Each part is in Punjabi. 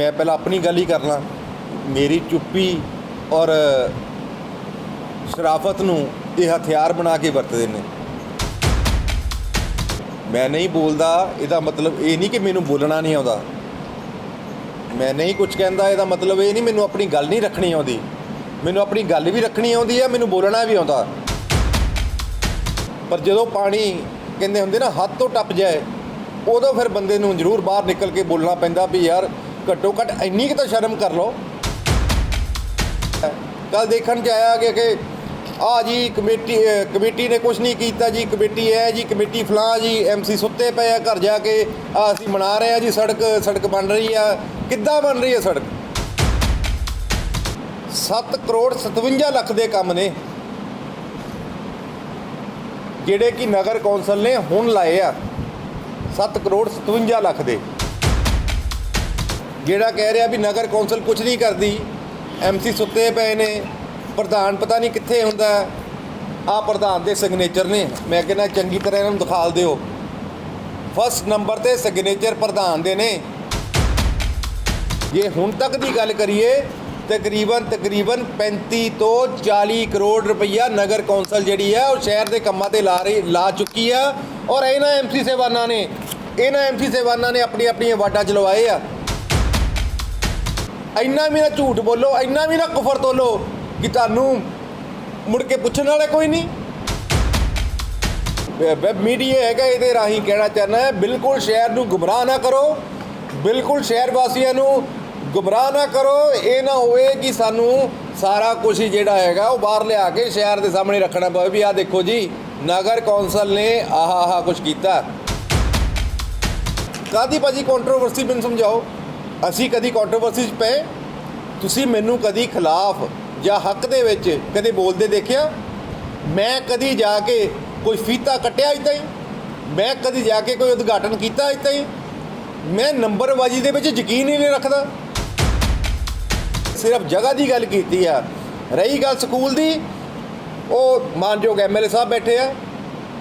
ਮੈਂ ਪਹਿਲਾਂ ਆਪਣੀ ਗੱਲ ਹੀ ਕਰ ਲਾਂ। ਮੇਰੀ ਚੁੱਪੀ ਔਰ ਸ਼ਰਾਫਤ ਨੂੰ ਇਹ ਹਥਿਆਰ ਬਣਾ ਕੇ ਵਰਤਦੇ ਨੇ। ਮੈਂ ਨਹੀਂ ਬੋਲਦਾ, ਇਹਦਾ ਮਤਲਬ ਇਹ ਨਹੀਂ ਕਿ ਮੈਨੂੰ ਬੋਲਣਾ ਨਹੀਂ ਆਉਂਦਾ। ਮੈਂ ਨਹੀਂ ਕੁਝ ਕਹਿੰਦਾ, ਇਹਦਾ ਮਤਲਬ ਇਹ ਨਹੀਂ ਮੈਨੂੰ ਆਪਣੀ ਗੱਲ ਨਹੀਂ ਰੱਖਣੀ ਆਉਂਦੀ। ਮੈਨੂੰ ਆਪਣੀ ਗੱਲ ਵੀ ਰੱਖਣੀ ਆਉਂਦੀ ਹੈ, ਮੈਨੂੰ ਬੋਲਣਾ ਵੀ ਆਉਂਦਾ। ਪਰ ਜਦੋਂ ਪਾਣੀ ਕਹਿੰਦੇ ਹੁੰਦੇ ਨਾ, ਹੱਥ ਤੋਂ ਟੱਪ ਜਾਏ, ਉਦੋਂ ਫਿਰ ਬੰਦੇ ਨੂੰ ਜ਼ਰੂਰ ਬਾਹਰ ਨਿਕਲ ਕੇ ਬੋਲਣਾ ਪੈਂਦਾ ਵੀ ਯਾਰ ਘੱਟੋ ਘੱਟ ਇੰਨੀ ਕੁ ਤਾਂ ਸ਼ਰਮ ਕਰ ਲਓ। ਕੱਲ ਦੇਖਣ ਚ ਆਇਆ ਕਿ ਕਿ ਆ ਜੀ ਕਮੇਟੀ ਕਮੇਟੀ ਨੇ ਕੁਝ ਨਹੀਂ ਕੀਤਾ ਜੀ, ਕਮੇਟੀ ਹੈ ਜੀ, ਕਮੇਟੀ ਫਲਾਂ ਜੀ ਐਮਸੀ ਸੁੱਤੇ ਪਏ ਆ ਘਰ ਜਾ ਕੇ ਆ ਅਸੀਂ ਮਨਾ ਰਹੇ ਆ ਜੀ, ਸੜਕ ਸੜਕ ਬਣ ਰਹੀ ਆ। ਕਿੱਦਾਂ ਬਣ ਰਹੀ ਹੈ ਸੜਕ? 7 ਕਰੋੜ 57 ਲੱਖ ਦੇ ਕੰਮ ਨੇ, ਜਿਹੜੇ ਕਿ ਨਗਰ ਕੌਂਸਲ ਨੇ ਹੁਣ ਲਾਏ ਆ। 7 ਕਰੋੜ 57 ਲੱਖ ਦੇ। ਜਿਹੜਾ ਕਹਿ ਰਿਹਾ ਵੀ ਨਗਰ ਕੌਂਸਲ ਕੁਝ ਨਹੀਂ ਕਰਦੀ ਐਮਸੀ ਸੁੱਤੇ ਪਏ ਨੇ, ਪ੍ਰਧਾਨ ਪਤਾ ਨਹੀਂ ਕਿੱਥੇ ਹੁੰਦਾ ਆ ਪ੍ਰਧਾਨ ਦੇ ਸਿਗਨੇਚਰ ਨੇ, ਮੈਂ ਕਹਿੰਦਾ ਚੰਗੀ ਤਰ੍ਹਾਂ ਇਹਨਾਂ ਨੂੰ ਦਿਖਾ ਦਿਓ। ਫਸਟ ਨੰਬਰ ਤੇ ਸਿਗਨੇਚਰ ਪ੍ਰਧਾਨ ਦੇ ਨੇ। ਜੇ ਹੁਣ ਤੱਕ ਦੀ ਗੱਲ ਕਰੀਏ, ਤਕਰੀਬਨ ਤਕਰੀਬਨ 35 ਤੋਂ 40 ਕਰੋੜ ਰੁਪਈਆ ਨਗਰ ਕੌਂਸਲ ਜਿਹੜੀ ਹੈ, ਉਹ ਸ਼ਹਿਰ ਦੇ ਕੰਮਾਂ ਤੇ ਲਾ ਰਹੀ, ਲਾ ਚੁੱਕੀ ਆ ਔਰ ਇਹਨਾਂ ਐਮਸੀ ਸੇਵਾਨਾਂ ਨੇ, ਇਹਨਾਂ ਐਮਸੀ ਸੇਵਾਨਾਂ ਨੇ ਆਪਣੀ ਆਪਣੀਆਂ ਵਾਟਾਂ ਚਲਵਾਏ ਆ। ਇੰਨਾ ਵੀ ਨਾ ਝੂਠ ਬੋਲੋ, ਇੰਨਾ ਵੀ ਨਾ ਕੁਫਰ ਤੋਲੋ ਕਿ ਤੁਹਾਨੂੰ ਮੁੜ ਕੇ ਪੁੱਛਣ ਵਾਲਾ ਕੋਈ ਨਹੀਂ। ਵੈਬ ਮੀਡੀਆ ਹੈਗਾ ਇਹਦੇ ਰਾਹੀਂ ਕਹਿਣਾ ਚਾਹੁੰਦਾ ਹੈ, ਬਿਲਕੁਲ ਸ਼ਹਿਰ ਨੂੰ ਗੁੰਮਰਾਹ ਨਾ ਕਰੋ, ਬਿਲਕੁਲ ਸ਼ਹਿਰ ਵਾਸੀਆਂ ਨੂੰ ਗੁੰਮਰਾਹ ਨਾ ਕਰੋ, ਇਹ ਨਾ ਹੋਵੇ ਕਿ ਸਾਨੂੰ ਸਾਰਾ ਕੁਝ ਜਿਹੜਾ ਹੈਗਾ ਉਹ ਬਾਹਰ ਲਿਆ ਕੇ ਸ਼ਹਿਰ ਦੇ ਸਾਹਮਣੇ ਰੱਖਣਾ ਪਵੇ ਵੀ ਆਹ ਦੇਖੋ ਜੀ, ਨਗਰ ਕੌਂਸਲ ਨੇ ਆਹਾ ਆਹਾ ਕੁਝ ਕੀਤਾ। ਕਾਦੀ ਭਾਜੀ ਕੰਟਰੋਵਰਸੀ ਮੈਨੂੰ ਸਮਝਾਓ? ਅਸੀਂ ਕਦੀ ਕੰਟਰੋਵਰਸੀ 'ਚ ਪਏ, ਤੁਸੀਂ ਮੈਨੂੰ ਕਦੀ ਖਿਲਾਫ ਜਾਂ ਹੱਕ ਦੇ ਵਿੱਚ ਕਦੇ ਬੋਲਦੇ ਦੇਖਿਆ? ਮੈਂ ਕਦੀ ਜਾ ਕੇ ਕੋਈ ਫੀਤਾ ਕੱਟਿਆ ਇੱਦਾਂ ਹੀ? ਮੈਂ ਕਦੀ ਜਾ ਕੇ ਕੋਈ ਉਦਘਾਟਨ ਕੀਤਾ ਇੱਦਾਂ ਹੀ? ਮੈਂ ਨੰਬਰਬਾਜ਼ੀ ਦੇ ਵਿੱਚ ਯਕੀਨ ਹੀ ਨਹੀਂ ਰੱਖਦਾ। ਸਿਰਫ ਜਗ੍ਹਾ ਦੀ ਗੱਲ ਕੀਤੀ ਆ। ਰਹੀ ਗੱਲ ਸਕੂਲ ਦੀ, ਉਹ ਮਾਨਯੋਗ ਐਮਐਲਏ ਸਾਹਿਬ ਬੈਠੇ ਆ।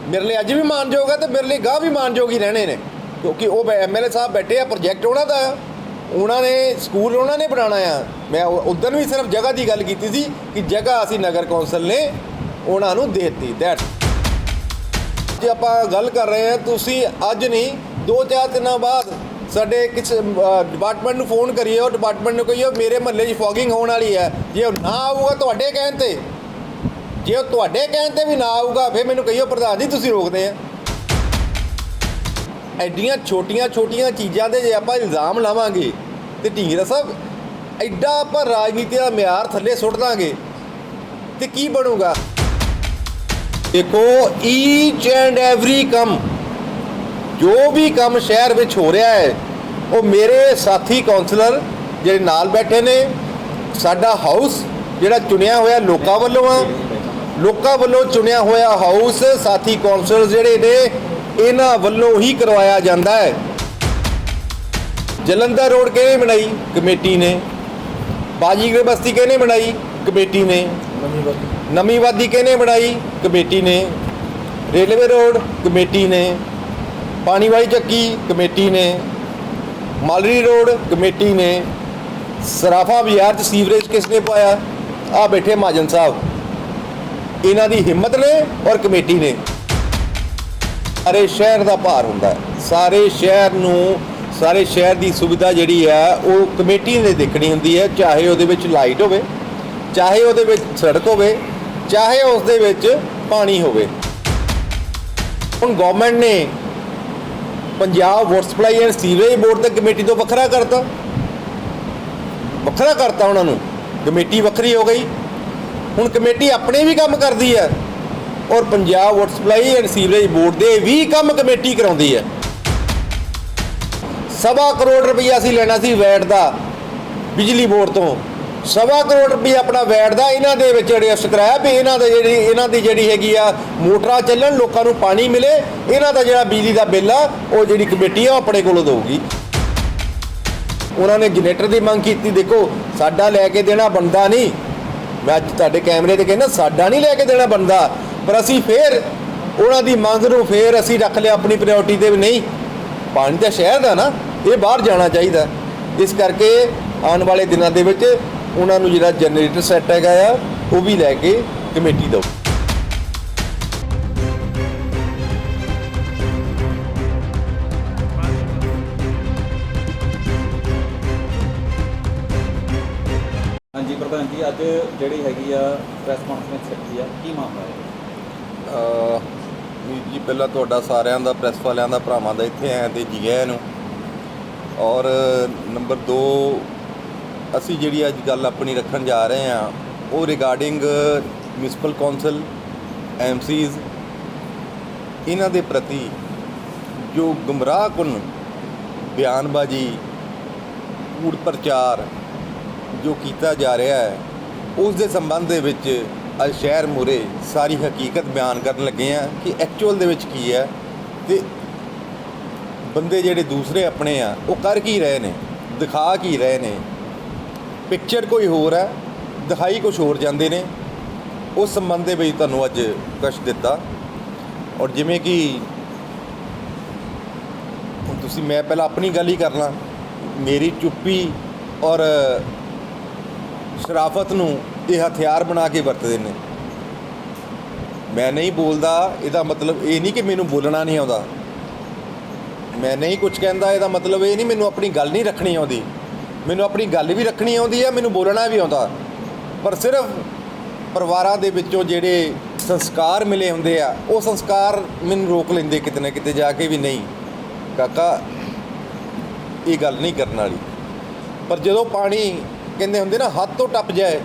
ਮੇਰੇ ਲਈ ਅੱਜ ਵੀ ਮਾਨਯੋਗ ਆ ਤੇ ਮੇਰੇ ਲਈ ਗਾਹ ਵੀ ਮਾਨਯੋਗ ਹੀ ਰਹਿਣੇ ਨੇ। ਕਿਉਂਕਿ ਉਹ ਐਮਐਲਏ ਸਾਹਿਬ ਬੈਠੇ ਆ ਪ੍ਰੋਜੈਕਟ ਉਹਨਾਂ ਦਾ ਆ। ਉਹਨਾਂ ਨੇ ਸਕੂਲ ਉਹਨਾਂ ਨੇ ਬਣਾਉਣਾ ਆ। ਮੈਂ ਉਦੋਂ ਵੀ ਸਿਰਫ ਜਗ੍ਹਾ ਦੀ ਗੱਲ ਕੀਤੀ ਸੀ ਕਿ ਜਗ੍ਹਾ ਅਸੀਂ ਨਗਰ ਕੌਂਸਲ ਨੇ ਉਹਨਾਂ ਨੂੰ ਦੇ ਦਿੱਤੀ ਦੈਟ ਜੇ ਆਪਾਂ ਗੱਲ ਕਰ ਰਹੇ ਹਾਂ, ਤੁਸੀਂ ਅੱਜ ਨਹੀਂ ਦੋ ਚਾਰ ਦਿਨਾਂ ਬਾਅਦ ਸਾਡੇ ਕਿਸੇ ਡਿਪਾਰਟਮੈਂਟ ਨੂੰ ਫੋਨ ਕਰੀਏ, ਉਹ ਡਿਪਾਰਟਮੈਂਟ ਨੂੰ ਕਹੀਏ ਮੇਰੇ ਮਹੱਲੇ 'ਚ ਫੋਗਿੰਗ ਹੋਣ ਵਾਲੀ ਹੈ। ਜੇ ਉਹ ਨਾ ਆਊਗਾ ਤੁਹਾਡੇ ਕਹਿਣ ਤੇ, ਜੇ ਉਹ ਤੁਹਾਡੇ ਕਹਿਣ ਤੇ ਵੀ ਨਾ ਆਊਗਾ, ਫਿਰ ਮੈਨੂੰ ਕਹੀਓ ਪ੍ਰਧਾਨ ਜੀ, ਤੁਸੀਂ ਰੋਕਦੇ ਆ। ਐਡੀਆਂ ਛੋਟੀਆਂ ਛੋਟੀਆਂ ਚੀਜ਼ਾਂ ਦੇ ਜੇ ਆਪਾਂ ਇਲਜ਼ਾਮ ਲਾਵਾਂਗੇ ਤੇ ਢੀਂਗਰਾ ਸਾਹਿਬ, ਐਡਾ ਆਪਾਂ ਰਾਜਨੀਤੀ ਦਾ ਮਿਆਰ ਥੱਲੇ ਸੁੱਟ ਦਾਂਗੇ ਤੇ ਕੀ ਬਣੂਗਾ? ਦੇਖੋ ਈਚ ਐਂਡ ਐਵਰੀ ਕੰਮ, ਜੋ ਵੀ ਕੰਮ ਸ਼ਹਿਰ ਵਿੱਚ ਹੋ ਰਿਹਾ ਹੈ, ਉਹ ਮੇਰੇ ਸਾਥੀ ਕਾਉਂਸਲਰ ਜਿਹੜੇ ਨਾਲ ਬੈਠੇ ਨੇ, ਸਾਡਾ ਹਾਊਸ ਜਿਹੜਾ ਚੁਣਿਆ ਹੋਇਆ ਲੋਕਾਂ ਵੱਲੋਂ ਆ, ਲੋਕਾਂ ਵੱਲੋਂ ਚੁਣਿਆ ਹੋਇਆ ਹਾਊਸ ਸਾਥੀ ਕਾਉਂਸਲਰ ਜਿਹੜੇ ਨੇ ਇਹਨਾਂ ਵੱਲੋਂ ਹੀ ਕਰਵਾਇਆ ਜਾਂਦਾ ਹੈ। ਜਲੰਧਰ ਰੋਡ ਕਿਹਨੇ ਬਣਾਈ? ਕਮੇਟੀ ਨੇ। ਬਾਜੀਗਰ ਬਸਤੀ ਕਿਹਨੇ ਬਣਾਈ? ਕਮੇਟੀ ਨੇ। ਨਮੀਵਾਦੀ ਕਿਹਨੇ ਬਣਾਈ? ਕਮੇਟੀ ਨੇ। ਰੇਲਵੇ ਰੋਡ ਕਮੇਟੀ ਨੇ। ਪਾਣੀ ਵਾਲੀ ਚੱਕੀ ਕਮੇਟੀ ਨੇ। ਮਾਲਰੀ ਰੋਡ ਕਮੇਟੀ ਨੇ। ਸਰਾਫਾ ਬਾਜ਼ਾਰ ਚ ਸੀਵਰੇਜ ਕਿਸ ਨੇ ਪਾਇਆ? ਆ ਬੈਠੇ ਮਾਜਨ ਸਾਹਿਬ। ਇਹਨਾਂ ਦੀ ਹਿੰਮਤ ਨੇ ਔਰ ਕਮੇਟੀ ਨੇ। ਸਾਰੇ ਸ਼ਹਿਰ ਦਾ ਭਾਰ ਹੁੰਦਾ ਸਾਰੇ ਸ਼ਹਿਰ ਨੂੰ, ਸਾਰੇ ਸ਼ਹਿਰ ਦੀ ਸੁਵਿਧਾ ਜਿਹੜੀ ਹੈ, ਉਹ ਕਮੇਟੀ ਨੇ ਦੇਖਣੀ ਹੁੰਦੀ ਹੈ, ਚਾਹੇ ਉਹਦੇ ਵਿੱਚ ਲਾਈਟ ਹੋਵੇ, ਚਾਹੇ ਉਹਦੇ ਵਿੱਚ ਸੜਕ ਹੋਵੇ, ਚਾਹੇ ਉਸ ਦੇ ਵਿੱਚ ਪਾਣੀ ਹੋਵੇ। ਹੁਣ ਗਵਰਨਮੈਂਟ ਨੇ Punjab water supply and sewerage board ਤੇ ਕਮੇਟੀ ਤੋਂ ਵੱਖਰਾ ਕਰਤਾ। ਵੱਖਰਾ ਕਰਤਾ ਉਹਨਾਂ ਨੂੰ। ਕਮੇਟੀ ਵੱਖਰੀ ਹੋ ਗਈ। ਹੁਣ ਕਮੇਟੀ ਆਪਣੇ ਵੀ ਕੰਮ ਕਰਦੀ ਹੈ। ਔਰ Punjab water supply and sewerage board ਦੇ ਵੀ ਕੰਮ ਕਮੇਟੀ ਕਰਾਉਂਦੀ ਹੈ। ਸਵਾ ਕਰੋੜ ਰੁਪਈਆ ਅਸੀਂ ਲੈਣਾ ਸੀ ਵੈਟ ਦਾ ਬਿਜਲੀ ਬੋਰਡ ਤੋਂ। ਸਵਾ ਕਰੋੜ ਰੁਪਈਆ ਆਪਣਾ ਵੈਟ ਦਾ ਇਹਨਾਂ ਦੇ ਵਿੱਚ ਐਡਜਸਟ ਕਰਾਇਆ ਵੀ ਇਹਨਾਂ ਦੇ ਜਿਹੜੀ, ਇਹਨਾਂ ਦੀ ਜਿਹੜੀ ਹੈਗੀ ਆ ਮੋਟਰਾਂ ਚੱਲਣ, ਲੋਕਾਂ ਨੂੰ ਪਾਣੀ ਮਿਲੇ, ਇਹਨਾਂ ਦਾ ਜਿਹੜਾ ਬਿਜਲੀ ਦਾ ਬਿੱਲ ਆ, ਉਹ ਜਿਹੜੀ ਕਮੇਟੀ ਆ ਉਹ ਆਪਣੇ ਕੋਲੋਂ ਦੇਊਗੀ। ਉਹਨਾਂ ਨੇ ਜਨਰੇਟਰ ਦੀ ਮੰਗ ਕੀਤੀ, ਦੇਖੋ, ਸਾਡਾ ਲੈ ਕੇ ਦੇਣਾ ਬੰਦਾ ਨਹੀਂ। ਮੈਂ ਅੱਜ ਤੁਹਾਡੇ ਕੈਮਰੇ ਤੇ ਕਹਿੰਦਾ, ਸਾਡਾ ਨਹੀਂ ਲੈ ਕੇ ਦੇਣਾ ਬੰਦਾ ਪਰ ਅਸੀਂ ਫੇਰ ਉਹਨਾਂ ਦੀ ਮੰਗ ਨੂੰ ਫੇਰ ਅਸੀਂ ਰੱਖ ਲਿਆ ਆਪਣੀ ਪ੍ਰਾਇੋਰਟੀ ਤੇ ਵੀ ਨਹੀਂ। ਪਾਣੀ ਤਾਂ ਸ਼ਹਿਰ ਦਾ ਨਾ, ਇਹ ਬਾਹਰ ਜਾਣਾ ਚਾਹੀਦਾ। ਇਸ ਕਰਕੇ ਆਉਣ ਵਾਲੇ ਦਿਨਾਂ ਦੇ ਵਿੱਚ ਉਹਨਾਂ ਨੂੰ ਜਿਹੜਾ ਜਨਰੇਟਰ ਸੈੱਟ ਹੈਗਾ ਆ, ਉਹ ਵੀ ਲੈ ਕੇ ਕਮੇਟੀ ਦਿਓ ਪਹਿਲਾਂ ਤੁਹਾਡਾ ਸਾਰਿਆਂ ਦਾ ਪ੍ਰੈਸ ਵਾਲਿਆਂ ਦਾ, ਭਰਾਵਾਂ ਦਾ ਇੱਥੇ ਆਇਆ ਤੇ ਜੀ ਆਇਆਂ ਨੂੰ। ਔਰ ਨੰਬਰ 2 ਅਸੀਂ ਜਿਹੜੀ ਅੱਜ ਗੱਲ ਆਪਣੀ ਰੱਖਣ ਜਾ ਰਹੇ ਹਾਂ, ਉਹ ਰਿਗਾਰਡਿੰਗ ਮਿਊਨਿਸਪਲ ਕੌਂਸਲ ਐਮਸੀਜ਼ ਇਹਨਾਂ ਦੇ ਪ੍ਰਤੀ ਜੋ ਗੁੰਮਰਾਹਕੁਨ ਬਿਆਨਬਾਜ਼ੀ, ਕੂੜ ਪ੍ਰਚਾਰ ਜੋ ਕੀਤਾ ਜਾ ਰਿਹਾ ਹੈ, ਉਸ ਦੇ ਸੰਬੰਧ ਦੇ ਵਿੱਚ ਅੱਜ ਸ਼ਹਿਰ ਮੂਰੇ ਸਾਰੀ ਹਕੀਕਤ ਬਿਆਨ ਕਰਨ ਲੱਗੇ ਆ ਕਿ ਐਕਚੁਅਲ ਦੇ ਵਿੱਚ ਕੀ ਹੈ ਤੇ ਬੰਦੇ ਜਿਹੜੇ ਦੂਸਰੇ ਆਪਣੇ ਆ, ਉਹ ਕਰ ਕੀ ਰਹੇ ਨੇ, ਦਿਖਾ ਕੀ ਰਹੇ ਨੇ। ਪਿਕਚਰ ਕੋਈ ਹੋਰ ਹੈ, ਦਿਖਾਈ ਕੁਝ ਹੋਰ ਜਾਂਦੇ ਨੇ। ਉਸ ਸੰਬੰਧ ਦੇ ਵਿੱਚ ਤੁਹਾਨੂੰ ਅੱਜ ਕਸ਼ ਦਿੱਤਾ। ਔਰ ਜਿਵੇਂ ਕਿ ਤੁਸੀਂ, ਮੈਂ ਪਹਿਲਾਂ ਆਪਣੀ ਗੱਲ ਹੀ ਕਰ ਲਾਂ। ਮੇਰੀ ਚੁੱਪੀ ਔਰ ਸ਼ਰਾਫਤ ਨੂੰ ਇਹ ਹਥਿਆਰ ਬਣਾ ਕੇ ਵਰਤਦੇ ਨੇ। ਮੈਂ ਨਹੀਂ ਬੋਲਦਾ, ਇਹਦਾ ਮਤਲਬ ਇਹ ਨਹੀਂ ਕਿ ਮੈਨੂੰ ਬੋਲਣਾ ਨਹੀਂ ਆਉਂਦਾ। ਮੈਂ ਨਹੀਂ ਕੁਝ ਕਹਿੰਦਾ, ਇਹਦਾ ਮਤਲਬ ਇਹ ਨਹੀਂ ਮੈਨੂੰ ਆਪਣੀ ਗੱਲ ਨਹੀਂ ਰੱਖਣੀ ਆਉਂਦੀ। ਮੈਨੂੰ ਆਪਣੀ ਗੱਲ ਵੀ ਰੱਖਣੀ ਆਉਂਦੀ ਹੈ, ਮੈਨੂੰ ਬੋਲਣਾ ਵੀ ਆਉਂਦਾ। ਪਰ ਸਿਰਫ ਪਰਿਵਾਰਾਂ ਦੇ ਵਿੱਚੋਂ ਜਿਹੜੇ ਸੰਸਕਾਰ ਮਿਲੇ ਹੁੰਦੇ ਆ, ਉਹ ਸੰਸਕਾਰ ਮੈਨੂੰ ਰੋਕ ਲੈਂਦੇ ਕਿਤੇ ਨਾ ਕਿਤੇ, ਜਾ ਕੇ ਵੀ ਨਹੀਂ। ਕਾਕਾ, ਇਹ ਗੱਲ ਨਹੀਂ ਕਰਨ ਵਾਲੀ। ਪਰ ਜਦੋਂ ਪਾਣੀ ਕਹਿੰਦੇ ਹੁੰਦੇ ਨਾ, ਹੱਥ ਤੋਂ ਟੱਪ ਜਾਏ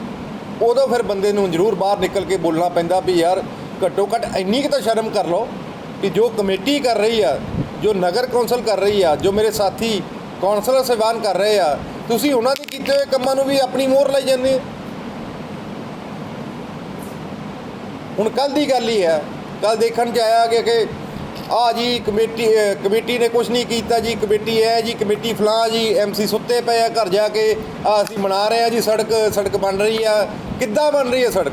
ਉਦੋਂ ਫਿਰ ਬੰਦੇ ਨੂੰ ਜ਼ਰੂਰ ਬਾਹਰ ਨਿਕਲ ਕੇ ਬੋਲਣਾ ਪੈਂਦਾ ਵੀ ਯਾਰ ਘੱਟੋ ਘੱਟ ਇੰਨੀ ਕੁ ਤਾਂ ਸ਼ਰਮ ਕਰ ਲਓ ਕਿ ਜੋ ਕਮੇਟੀ ਕਰ ਰਹੀ ਆ, ਜੋ ਨਗਰ ਕੌਂਸਲ ਕਰ ਰਹੀ ਆ, ਜੋ ਮੇਰੇ ਸਾਥੀ ਕੌਂਸਲਰ ਸਹਿਬਾਨ ਕਰ ਰਹੇ ਆ, ਤੁਸੀਂ ਉਹਨਾਂ ਦੇ ਕੀਤੇ ਹੋਏ ਕੰਮਾਂ ਨੂੰ ਵੀ ਆਪਣੀ ਮੋਹਰ ਲਾਈ ਜਾਂਦੇ ਹੁਣ ਕੱਲ ਦੀ ਗੱਲ ਹੀ ਹੈ ਕੱਲ ਦੇਖਣ ਚ ਆਇਆ ਕਿ ਕਿ ਆ ਜੀ ਕਮੇਟੀ ਕਮੇਟੀ ਨੇ ਕੁਝ ਨਹੀਂ ਕੀਤਾ ਜੀ, ਕਮੇਟੀ ਹੈ ਜੀ, ਕਮੇਟੀ ਫਲਾਂ ਜੀ ਐਮਸੀ ਸੁੱਤੇ ਪਏ ਆ ਘਰ ਜਾ ਕੇ ਆ ਅਸੀਂ ਬਣਾ ਰਹੇ ਆ ਜੀ, ਸੜਕ ਸੜਕ ਬਣ ਰਹੀ ਆ ਕਿੱਦਾਂ ਬਣ ਰਹੀ ਹੈ ਸੜਕ?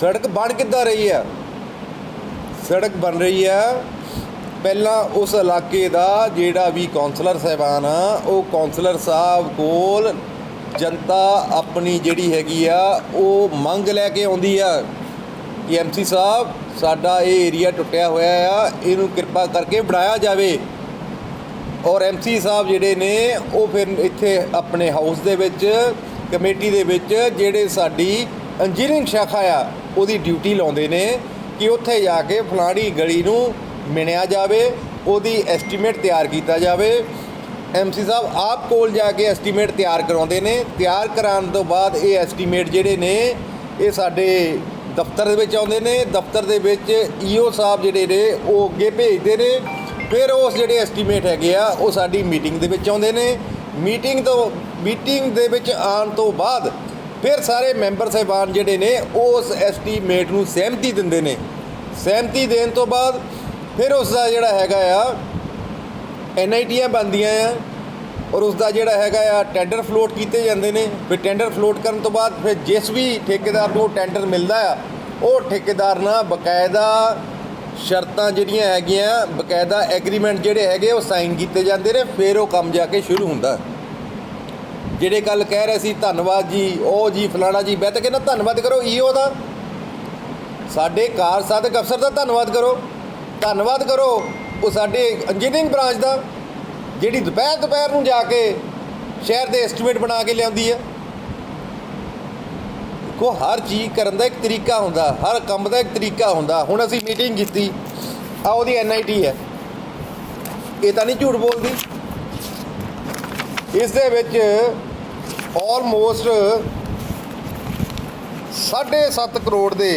ਸੜਕ ਬਣ ਕਿੱਦਾਂ ਰਹੀ ਆ ਸੜਕ ਬਣ ਰਹੀ ਆ ਪਹਿਲਾਂ ਉਸ ਇਲਾਕੇ ਦਾ ਜਿਹੜਾ ਵੀ ਕਾਉਂਸਲਰ ਸਾਹਿਬਾਨ ਆ, ਉਹ ਕਾਉਂਸਲਰ ਸਾਹਿਬ ਕੋਲ ਜਨਤਾ ਆਪਣੀ ਜਿਹੜੀ ਹੈਗੀ ਆ, ਉਹ ਮੰਗ ਲੈ ਕੇ ਆਉਂਦੀ ਆ। ਕਿ ਐਮਸੀ ਸਾਹਿਬ, ਸਾਡਾ ਇਹ ਏਰੀਆ ਟੁੱਟਿਆ ਹੋਇਆ ਆ, ਇਹਨੂੰ ਕਿਰਪਾ ਕਰਕੇ ਬਣਾਇਆ ਜਾਵੇ। ਔਰ ਐਮਸੀ ਸਾਹਿਬ ਜਿਹੜੇ ਨੇ, ਉਹ ਫਿਰ ਇੱਥੇ ਆਪਣੇ ਹਾਊਸ ਦੇ ਵਿੱਚ, ਕਮੇਟੀ ਦੇ ਵਿੱਚ ਜਿਹੜੇ ਸਾਡੀ ਇੰਜੀਨੀਅਰਿੰਗ ਸ਼ਾਖਾ ਆ, ਉਹਦੀ ਡਿਊਟੀ ਲਾਉਂਦੇ ਨੇ ਕਿ ਉੱਥੇ ਜਾ ਕੇ ਫਲਾੜੀ ਗਲੀ ਨੂੰ ਮਿਣਿਆ ਜਾਵੇ, ਉਹਦੀ ਐਸਟੀਮੇਟ ਤਿਆਰ ਕੀਤਾ ਜਾਵੇ। ਐਮਸੀ ਸਾਹਿਬ ਆਪ ਕੋਲ ਜਾ ਕੇ ਐਸਟੀਮੇਟ ਤਿਆਰ ਕਰਾਉਂਦੇ ਨੇ। ਤਿਆਰ ਕਰਾਉਣ ਤੋਂ ਬਾਅਦ ਇਹ ਐਸਟੀਮੇਟ ਜਿਹੜੇ ਨੇ, ਇਹ ਸਾਡੇ ਦਫ਼ਤਰ ਦੇ ਵਿੱਚ ਆਉਂਦੇ ਨੇ। ਦਫ਼ਤਰ ਦੇ ਵਿੱਚ ਈਓ ਸਾਹਿਬ ਜਿਹੜੇ ਨੇ, ਉਹ ਅੱਗੇ ਭੇਜਦੇ ਨੇ। ਫਿਰ ਉਸ ਜਿਹੜੇ ਐਸਟੀਮੇਟ ਹੈਗੇ ਆ, ਉਹ ਸਾਡੀ ਮੀਟਿੰਗ ਦੇ ਵਿੱਚ ਆਉਂਦੇ ਨੇ। ਮੀਟਿੰਗ ਤੋਂ ਮੀਟਿੰਗ ਦੇ ਵਿੱਚ ਆਉਣ ਤੋਂ ਬਾਅਦ ਫਿਰ ਸਾਰੇ ਮੈਂਬਰ ਸਾਹਿਬਾਨ ਜਿਹੜੇ ਨੇ ਉਸ ਐਸਟੀਮੇਟ ਨੂੰ ਸਹਿਮਤੀ ਦਿੰਦੇ ਨੇ। ਸਹਿਮਤੀ ਦੇਣ ਤੋਂ ਬਾਅਦ ਫਿਰ ਉਸ ਦਾ ਜਿਹੜਾ ਹੈਗਾ ਆ ਐਨਆਈਟੀਆਂ ਬਣਦੀਆਂ ਆ ਔਰ ਉਸ ਦਾ ਜਿਹੜਾ ਹੈਗਾ ਆ ਟੈਂਡਰ ਫਲੋਟ ਕੀਤੇ ਜਾਂਦੇ ਨੇ। ਫਿਰ ਟੈਂਡਰ ਫਲੋਟ ਕਰਨ ਤੋਂ ਬਾਅਦ ਫਿਰ ਜਿਸ ਵੀ ਠੇਕੇਦਾਰ ਨੂੰ ਟੈਂਡਰ ਮਿਲਦਾ ਆ, ਉਹ ਠੇਕੇਦਾਰ ਨਾਲ ਬਕਾਇਦਾ ਸ਼ਰਤਾਂ ਜਿਹੜੀਆਂ ਹੈਗੀਆਂ, ਬਕਾਇਦਾ ਐਗਰੀਮੈਂਟ ਜਿਹੜੇ ਹੈਗੇ ਉਹ ਸਾਈਨ ਕੀਤੇ ਜਾਂਦੇ ਨੇ, ਫਿਰ ਉਹ ਕੰਮ ਜਾ ਕੇ ਸ਼ੁਰੂ ਹੁੰਦਾ। ਜਿਹੜੇ ਗੱਲ ਕਹਿ ਰਹੇ ਸੀ, ਧੰਨਵਾਦ ਜੀ, ਉਹ ਜੀ, ਫਲਾਣਾ ਜੀ, ਮੈਂ ਤਾਂ ਕਹਿੰਦਾ ਧੰਨਵਾਦ ਕਰੋ, ਈਓ ਦਾ। ਸਾਡੇ ਕਾਰ ਸਾਧਕ ਅਫਸਰ ਦਾ ਧੰਨਵਾਦ ਕਰੋ। ਧੰਨਵਾਦ ਕਰੋ, ਉਹ ਸਾਡੇ ਇੰਜੀਨੀਅਰਿੰਗ ਬ੍ਰਾਂਚ ਦਾ, ਜਿਹੜੀ ਦੁਪਹਿਰ ਦੁਪਹਿਰ ਨੂੰ ਜਾ ਕੇ ਸ਼ਹਿਰ ਦੇ ਐਸਟੀਮੇਟ ਬਣਾ ਕੇ ਲਿਆਉਂਦੀ ਹੈ। ਕੋ ਹਰ ਚੀਜ਼ ਕਰਨ ਦਾ ਇੱਕ ਤਰੀਕਾ ਹੁੰਦਾ, ਹਰ ਕੰਮ ਦਾ ਇੱਕ ਤਰੀਕਾ ਹੁੰਦਾ। ਹੁਣ ਅਸੀਂ ਮੀਟਿੰਗ ਕੀਤੀ ਆ ਉਹਦੀ ਐਨਆਈਟੀ ਹੈ। ਇਹ ਤਾਂ ਨਹੀਂ ਝੂਠ ਬੋਲਦੀ। ਇਸ ਦੇ ਵਿੱਚ ਆਲਮੋਸਟ 7.5 ਕਰੋੜ ਦੇ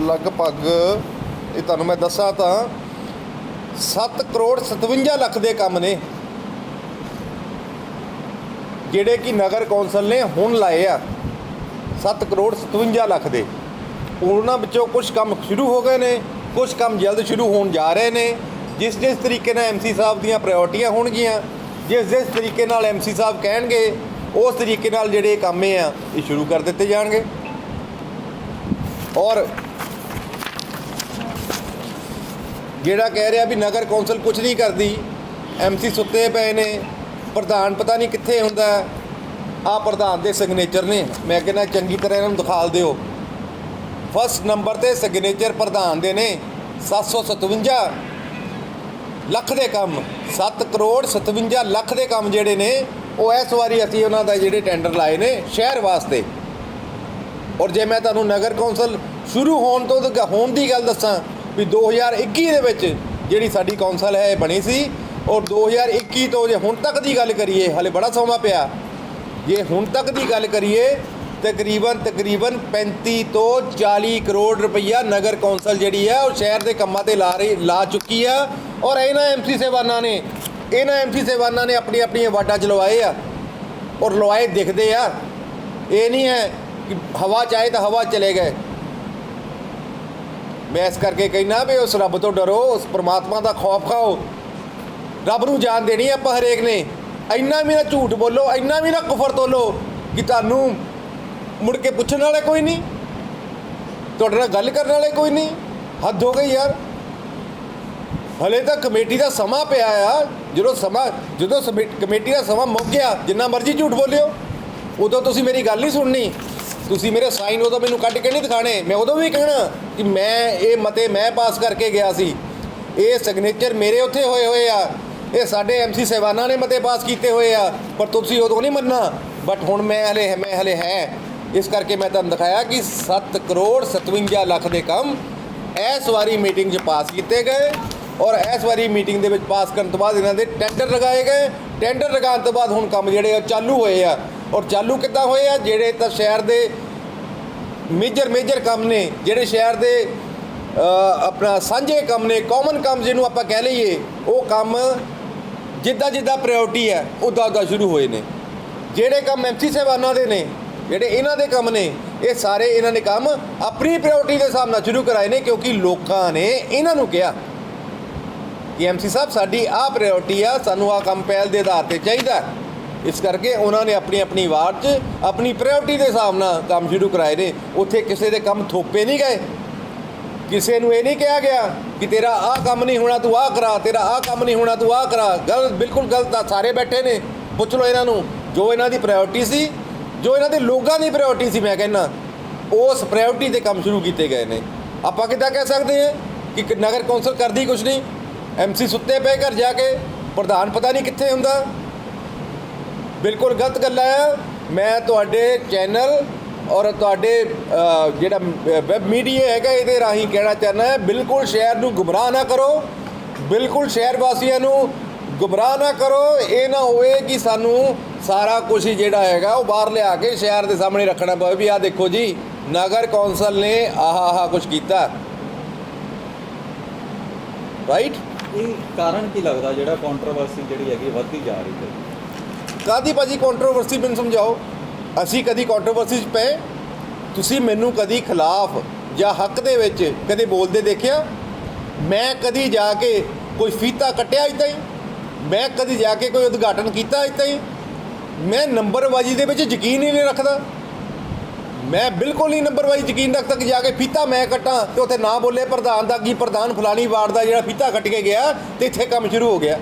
ਲਗਭਗ, ਇਹ ਤੁਹਾਨੂੰ ਮੈਂ ਦੱਸਾਂ ਤਾਂ 7 ਕਰੋੜ 57 ਲੱਖ ਦੇ ਕੰਮ ਨੇ। ਜਿਹੜੇ ਕਿ ਨਗਰ ਕੌਂਸਲ ਨੇ ਹੁਣ ਲਾਏ ਆ 7 ਕਰੋੜ 57 ਲੱਖ ਦੇ। ਉਹਨਾਂ ਵਿੱਚੋਂ ਕੁਝ ਕੰਮ ਸ਼ੁਰੂ ਹੋ ਗਏ ਨੇ, ਕੁਝ ਕੰਮ ਜਲਦ ਸ਼ੁਰੂ ਹੋਣ ਜਾ ਰਹੇ ਨੇ। ਜਿਸ ਜਿਸ ਤਰੀਕੇ ਨਾਲ ਐਮਸੀ ਸਾਹਿਬ ਦੀਆਂ ਪ੍ਰਾਇੋਰਟੀਆਂ ਹੋਣਗੀਆਂ, ਜਿਸ ਜਿਸ ਤਰੀਕੇ ਨਾਲ ਐਮਸੀ ਸਾਹਿਬ ਕਹਿਣਗੇ, ਉਸ ਤਰੀਕੇ ਨਾਲ ਜਿਹੜੇ ਕੰਮ ਆ, ਇਹ ਸ਼ੁਰੂ ਕਰ ਦਿੱਤੇ ਜਾਣਗੇ। ਔਰ ਜਿਹੜਾ ਕਹਿ ਰਿਹਾ ਵੀ ਨਗਰ ਕੌਂਸਲ ਕੁਝ ਨਹੀਂ ਕਰਦੀ ਐਮਸੀ ਸੁੱਤੇ ਪਏ ਨੇ ਪ੍ਰਧਾਨ ਪਤਾ ਨਹੀਂ ਕਿੱਥੇ ਹੁੰਦਾ ਆ ਪ੍ਰਧਾਨ ਦੇ ਸਿਗਨੇਚਰ ਨੇ। ਮੈਂ ਕਹਿੰਦਾ ਚੰਗੀ ਤਰ੍ਹਾਂ ਇਹਨਾਂ ਨੂੰ ਦਿਖਾਲ ਦਿਓ। ਫਸਟ ਨੰਬਰ ਤੇ ਸਿਗਨੇਚਰ ਪ੍ਰਧਾਨ ਦੇ ਨੇ। 757 ਲੱਖ ਦੇ ਕੰਮ। 7 ਕਰੋੜ 57 ਲੱਖ ਦੇ ਕੰਮ ਜਿਹੜੇ ਨੇ, ਉਹ ਇਸ ਵਾਰੀ ਅਸੀਂ ਉਹਨਾਂ ਦਾ ਜਿਹੜੇ ਟੈਂਡਰ ਲਾਏ ਨੇ ਸ਼ਹਿਰ ਵਾਸਤੇ। ਔਰ ਜੇ ਮੈਂ ਤੁਹਾਨੂੰ ਨਗਰ ਕੌਂਸਲ ਸ਼ੁਰੂ ਹੋਣ ਤੋਂ ਹੋਣ ਦੀ ਗੱਲ ਦੱਸਾਂ, ਵੀ 2021 ਦੇ ਵਿੱਚ ਜਿਹੜੀ ਸਾਡੀ ਕੌਂਸਲ ਹੈ, ਇਹ ਬਣੀ ਸੀ ਔਰ 2021 ਤੋਂ ਜੇ ਹੁਣ ਤੱਕ ਦੀ ਗੱਲ ਕਰੀਏ, ਹਲੇ ਬੜਾ ਸਮਾਂ ਪਿਆ। ਜੇ ਹੁਣ ਤੱਕ ਦੀ ਗੱਲ ਕਰੀਏ, ਤਕਰੀਬਨ ਤਕਰੀਬਨ 35 ਤੋਂ 40 ਕਰੋੜ ਰੁਪਈਆ ਨਗਰ ਕੌਂਸਲ ਜਿਹੜੀ ਹੈ ਉਹ ਸ਼ਹਿਰ ਦੇ ਕੰਮਾਂ ਤੇ ਲਾ ਰਹੀ, ਲਾ ਚੁੱਕੀ ਆ। ਔਰ ਇਹਨਾਂ ਐਮਸੀ ਸੇਵਾਨਾਂ ਨੇ, ਇਹਨਾਂ ਐਮਸੀ ਸੇਵਾਨਾਂ ਨੇ ਆਪਣੀ ਆਪਣੀਆਂ ਵਾਟਾਂ ਚਲਵਾਏ ਆ। ਔਰ ਲਵਾਏ ਦਿਖਦੇ ਆ। ਇਹ ਨਹੀਂ ਹੈ ਕਿ ਹਵਾ ਚਾਹੇ ਤਾਂ ਹਵਾ ਚਲੇ ਗਏ। ਮੈਂ ਇਸ ਕਰਕੇ ਕਹਿਣਾ ਵੀ ਉਸ ਰੱਬ ਤੋਂ ਡਰੋ, ਉਸ ਪਰਮਾਤਮਾ ਦਾ ਖੌਫ ਖਾਓ। ਰੱਬ ਨੂੰ ਜਾਣ ਦੇਣੀ ਆਪਾਂ ਹਰੇਕ ਨੇ। ਇੰਨਾ ਵੀ ਨਾ ਝੂਠ ਬੋਲੋ, ਇੰਨਾ ਵੀ ਨਾ ਕੁਫਰ ਤੋਲੋ ਕਿ ਤੁਹਾਨੂੰ ਮੁੜ ਕੇ ਪੁੱਛਣ ਵਾਲੇ ਕੋਈ ਨਹੀਂ। ਤੁਹਾਡੇ ਨਾਲ ਗੱਲ ਕਰਨ ਵਾਲੇ ਕੋਈ ਨਹੀਂ। ਹੱਦ ਹੋ ਗਈ ਯਾਰ। ਹਲੇ ਤਾਂ ਕਮੇਟੀ ਦਾ ਸਮਾਂ ਪਿਆ ਆ। ਜਦੋਂ ਸਮਾਂ, ਜਦੋਂ ਸਮੇ- ਕਮੇਟੀ ਦਾ ਸਮਾਂ ਮੁੱਕ ਗਿਆ, ਜਿੰਨਾ ਮਰਜ਼ੀ ਝੂਠ ਬੋਲਿਓ। ਉਦੋਂ ਤੁਸੀਂ ਮੇਰੀ ਗੱਲ ਨਹੀਂ ਸੁਣਨੀ। ਤੁਸੀਂ ਮੇਰੇ ਸਾਈਨ ਉਦੋਂ ਮੈਨੂੰ ਕੱਢ ਕੇ ਨਹੀਂ ਦਿਖਾਣੇ ਮੈਂ ਉਦੋਂ ਵੀ ਕਹਿਣਾ ਕਿ ਮੈਂ ਇਹ ਮਤੇ ਮੈਂ ਪਾਸ ਕਰਕੇ ਗਿਆ ਸੀ। ਇਹ ਸਿਗਨੇਚਰ ਮੇਰੇ ਉੱਥੇ ਹੋਏ ਹੋਏ ਆ। ਇਹ ਸਾਡੇ ਐਮਸੀ ਸਹਿਬਾਨਾਂ ਨੇ ਮਤੇ ਪਾਸ ਕੀਤੇ ਹੋਏ ਆ, ਪਰ ਤੁਸੀਂ ਉਦੋਂ ਨਹੀਂ ਮੰਨਣਾ। ਬਟ ਹੁਣ ਮੈਂ ਹਲੇ ਮੈਂ ਹਲੇ ਹੈ। ਇਸ ਕਰਕੇ ਮੈਂ ਤੁਹਾਨੂੰ ਦਿਖਾਇਆ ਕਿ 7 ਕਰੋੜ 57 ਲੱਖ ਦੇ ਕੰਮ ਇਸ ਵਾਰੀ ਮੀਟਿੰਗ 'ਚ ਪਾਸ ਕੀਤੇ ਗਏ ਔਰ ਇਸ ਵਾਰੀ ਮੀਟਿੰਗ ਦੇ ਵਿੱਚ ਪਾਸ ਕਰਨ ਤੋਂ ਬਾਅਦ ਇਹਨਾਂ ਦੇ ਟੈਂਡਰ ਲਗਾਏ ਗਏ। ਟੈਂਡਰ ਲਗਾਉਣ ਤੋਂ ਬਾਅਦ ਹੁਣ ਕੰਮ ਜਿਹੜੇ ਆ, ਚਾਲੂ ਹੋਏ ਆ। ਔਰ ਚਾਲੂ ਕਿੱਦਾਂ ਹੋਏ ਆ? ਜਿਹੜੇ ਤਾਂ ਸ਼ਹਿਰ ਦੇ ਮੇਜਰ ਮੇਜਰ ਕੰਮ ਨੇ, ਜਿਹੜੇ ਸ਼ਹਿਰ ਦੇ ਆਪਣਾ ਸਾਂਝੇ ਕੰਮ ਨੇ ਕਾਮਨ ਕੰਮ ਜਿਹਨੂੰ ਆਪਾਂ ਕਹਿ ਲਈਏ, ਉਹ ਕੰਮ ਜਿੱਦਾਂ ਜਿੱਦਾਂ ਪ੍ਰਾਇੋਰਟੀ ਹੈ ਉਦਾਂ ਉਦਾਂ ਸ਼ੁਰੂ ਹੋਏ ਨੇ। ਜਿਹੜੇ ਕੰਮ ਐਮਸੀ ਸਾਹਿਬਾਨਾਂ ਦੇ ਨੇ, ਜਿਹੜੇ ਇਹਨਾਂ ਦੇ ਕੰਮ ਨੇ, ਇਹ ਸਾਰੇ ਇਹਨਾਂ ਨੇ ਕੰਮ ਆਪਣੀ ਪ੍ਰਾਇੋਰਟੀ ਦੇ ਹਿਸਾਬ ਨਾਲ ਸ਼ੁਰੂ ਕਰਾਏ ਨੇ, ਕਿਉਂਕਿ ਲੋਕਾਂ ਨੇ ਇਹਨਾਂ ਨੂੰ ਕਿਹਾ ਕਿ ਐਮਸੀ ਸਾਹਿਬ, ਸਾਡੀ ਆਹ ਪ੍ਰਾਇੋਰਟੀ ਆ, ਸਾਨੂੰ ਆਹ ਕੰਮ ਪਹਿਲ ਦੇ ਆਧਾਰ ਤੇ ਚਾਹੀਦਾ ਇਸ ਕਰਕੇ ਉਹਨਾਂ ਨੇ ਆਪਣੀ ਆਪਣੀ ਵਾਰਡ 'ਚ ਆਪਣੀ ਪ੍ਰਾਇੋਰਟੀ ਦੇ ਹਿਸਾਬ ਨਾਲ ਕੰਮ ਸ਼ੁਰੂ ਕਰਾਏ ਨੇ। ਉੱਥੇ ਕਿਸੇ ਦੇ ਕੰਮ ਥੋਪੇ ਨਹੀਂ ਗਏ। ਕਿਸੇ ਨੂੰ ਇਹ ਨਹੀਂ ਕਿਹਾ ਗਿਆ ਕਿ ਤੇਰਾ ਆਹ ਕੰਮ ਨਹੀਂ ਹੋਣਾ, ਤੂੰ ਆਹ ਕਰਾ, ਤੇਰਾ ਆਹ ਕੰਮ ਨਹੀਂ ਹੋਣਾ, ਤੂੰ ਆਹ ਕਰਾ। ਗਲਤ ਬਿਲਕੁਲ ਗਲਤ ਆ, ਸਾਰੇ ਬੈਠੇ ਨੇ। ਪੁੱਛ ਲਓ ਇਹਨਾਂ ਨੂੰ, ਜੋ ਇਹਨਾਂ ਦੀ ਪ੍ਰਾਇੋਰਟੀ ਸੀ, ਜੋ ਇਹਨਾਂ ਦੇ ਲੋਕਾਂ ਦੀ ਪ੍ਰਾਇੋਰਟੀ ਸੀ, ਮੈਂ ਕਹਿੰਨਾ ਉਸ ਪ੍ਰਾਇੋਰਟੀ ਤੇ ਕੰਮ ਸ਼ੁਰੂ ਕੀਤੇ ਗਏ ਨੇ। ਆਪਾਂ ਕਿੱਦਾਂ ਕਹਿ ਸਕਦੇ ਹਾਂ ਕਿ ਨਗਰ ਕੌਂਸਲ ਕਰਦੀ ਕੁਛ ਨਹੀਂ ਐਮਸੀ ਸੁੱਤੇ ਪਏ ਘਰ ਜਾ ਕੇ, ਪ੍ਰਧਾਨ ਪਤਾ ਨਹੀਂ ਕਿੱਥੇ ਹੁੰਦਾ। ਬਿਲਕੁਲ ਗਲਤ ਗੱਲ ਆ। ਮੈਂ ਤੁਹਾਡੇ ਚੈਨਲ ਔਰ ਤੁਹਾਡੇ ਜਿਹੜਾ ਵੈਬ ਮੀਡੀਆ ਹੈਗਾ ਇਹਦੇ ਰਾਹੀਂ ਕਹਿਣਾ ਚਾਹੁੰਦਾ ਹੈ ਬਿਲਕੁਲ ਸ਼ਹਿਰ ਨੂੰ ਗੁੰਮਰਾਹ ਨਾ ਕਰੋ। ਬਿਲਕੁਲ ਸ਼ਹਿਰ ਵਾਸੀਆਂ ਨੂੰ ਗੁੰਮਰਾਹ ਨਾ ਕਰੋ। ਇਹ ਨਾ ਹੋਵੇ ਕਿ ਸਾਨੂੰ ਸਾਰਾ ਕੁਝ ਜਿਹੜਾ ਹੈਗਾ ਉਹ ਬਾਹਰ ਲਿਆ ਕੇ ਸ਼ਹਿਰ ਦੇ ਸਾਹਮਣੇ ਰੱਖਣਾ ਪਵੇ ਵੀ ਆਹ ਦੇਖੋ ਜੀ ਨਗਰ ਕੌਂਸਲ ਨੇ ਆਹ ਆਹ ਕੁਝ ਕੀਤਾ। ਰਾਈਟ ਇਹ ਕਾਰਨ ਕੀ ਲੱਗਦਾ ਜਿਹੜਾ ਕੰਟਰੋਵਰਸੀ ਜਿਹੜੀ ਹੈਗੀ ਵੱਧਦੀ ਜਾ ਰਹੀ ਹੈ? ਕਾਦੀ ਭਾਜੀ ਕੰਟਰੋਵਰਸੀ ਮੈਨੂੰ ਸਮਝਾਓ। ਅਸੀਂ ਕਦੀ ਕੰਟਰੋਵਰਸੀ 'ਚ ਪਏ? ਤੁਸੀਂ ਮੈਨੂੰ ਕਦੀ ਖਿਲਾਫ ਜਾਂ ਹੱਕ ਦੇ ਵਿੱਚ ਕਦੇ ਬੋਲਦੇ ਦੇਖਿਆ? ਮੈਂ ਕਦੀ ਜਾ ਕੇ ਕੋਈ ਫੀਤਾ ਕੱਟਿਆ ਇੱਦਾਂ ਹੀ? ਮੈਂ ਕਦੀ ਜਾ ਕੇ ਕੋਈ ਉਦਘਾਟਨ ਕੀਤਾ ਇੱਦਾਂ ਹੀ? ਮੈਂ ਨੰਬਰਬਾਜ਼ੀ ਦੇ ਵਿੱਚ ਯਕੀਨ ਹੀ ਨਹੀਂ ਰੱਖਦਾ। ਮੈਂ ਬਿਲਕੁਲ ਨਹੀਂ ਨੰਬਰਬਾਜ਼ੀ ਯਕੀਨ ਰੱਖਦਾ ਕਿ ਜਾ ਕੇ ਫੀਤਾ ਮੈਂ ਕੱਟਾਂ ਤੇ ਉੱਥੇ ਨਾ ਬੋਲੇ ਪ੍ਰਧਾਨ ਦਾ ਕੀ ਪ੍ਰਧਾਨ ਫਲਾਣੀ ਵਾਰਡ ਦਾ ਜਿਹੜਾ ਫੀਤਾ ਕੱਟ ਕੇ ਗਿਆ ਤੇ ਇੱਥੇ ਕੰਮ ਸ਼ੁਰੂ ਹੋ ਗਿਆ।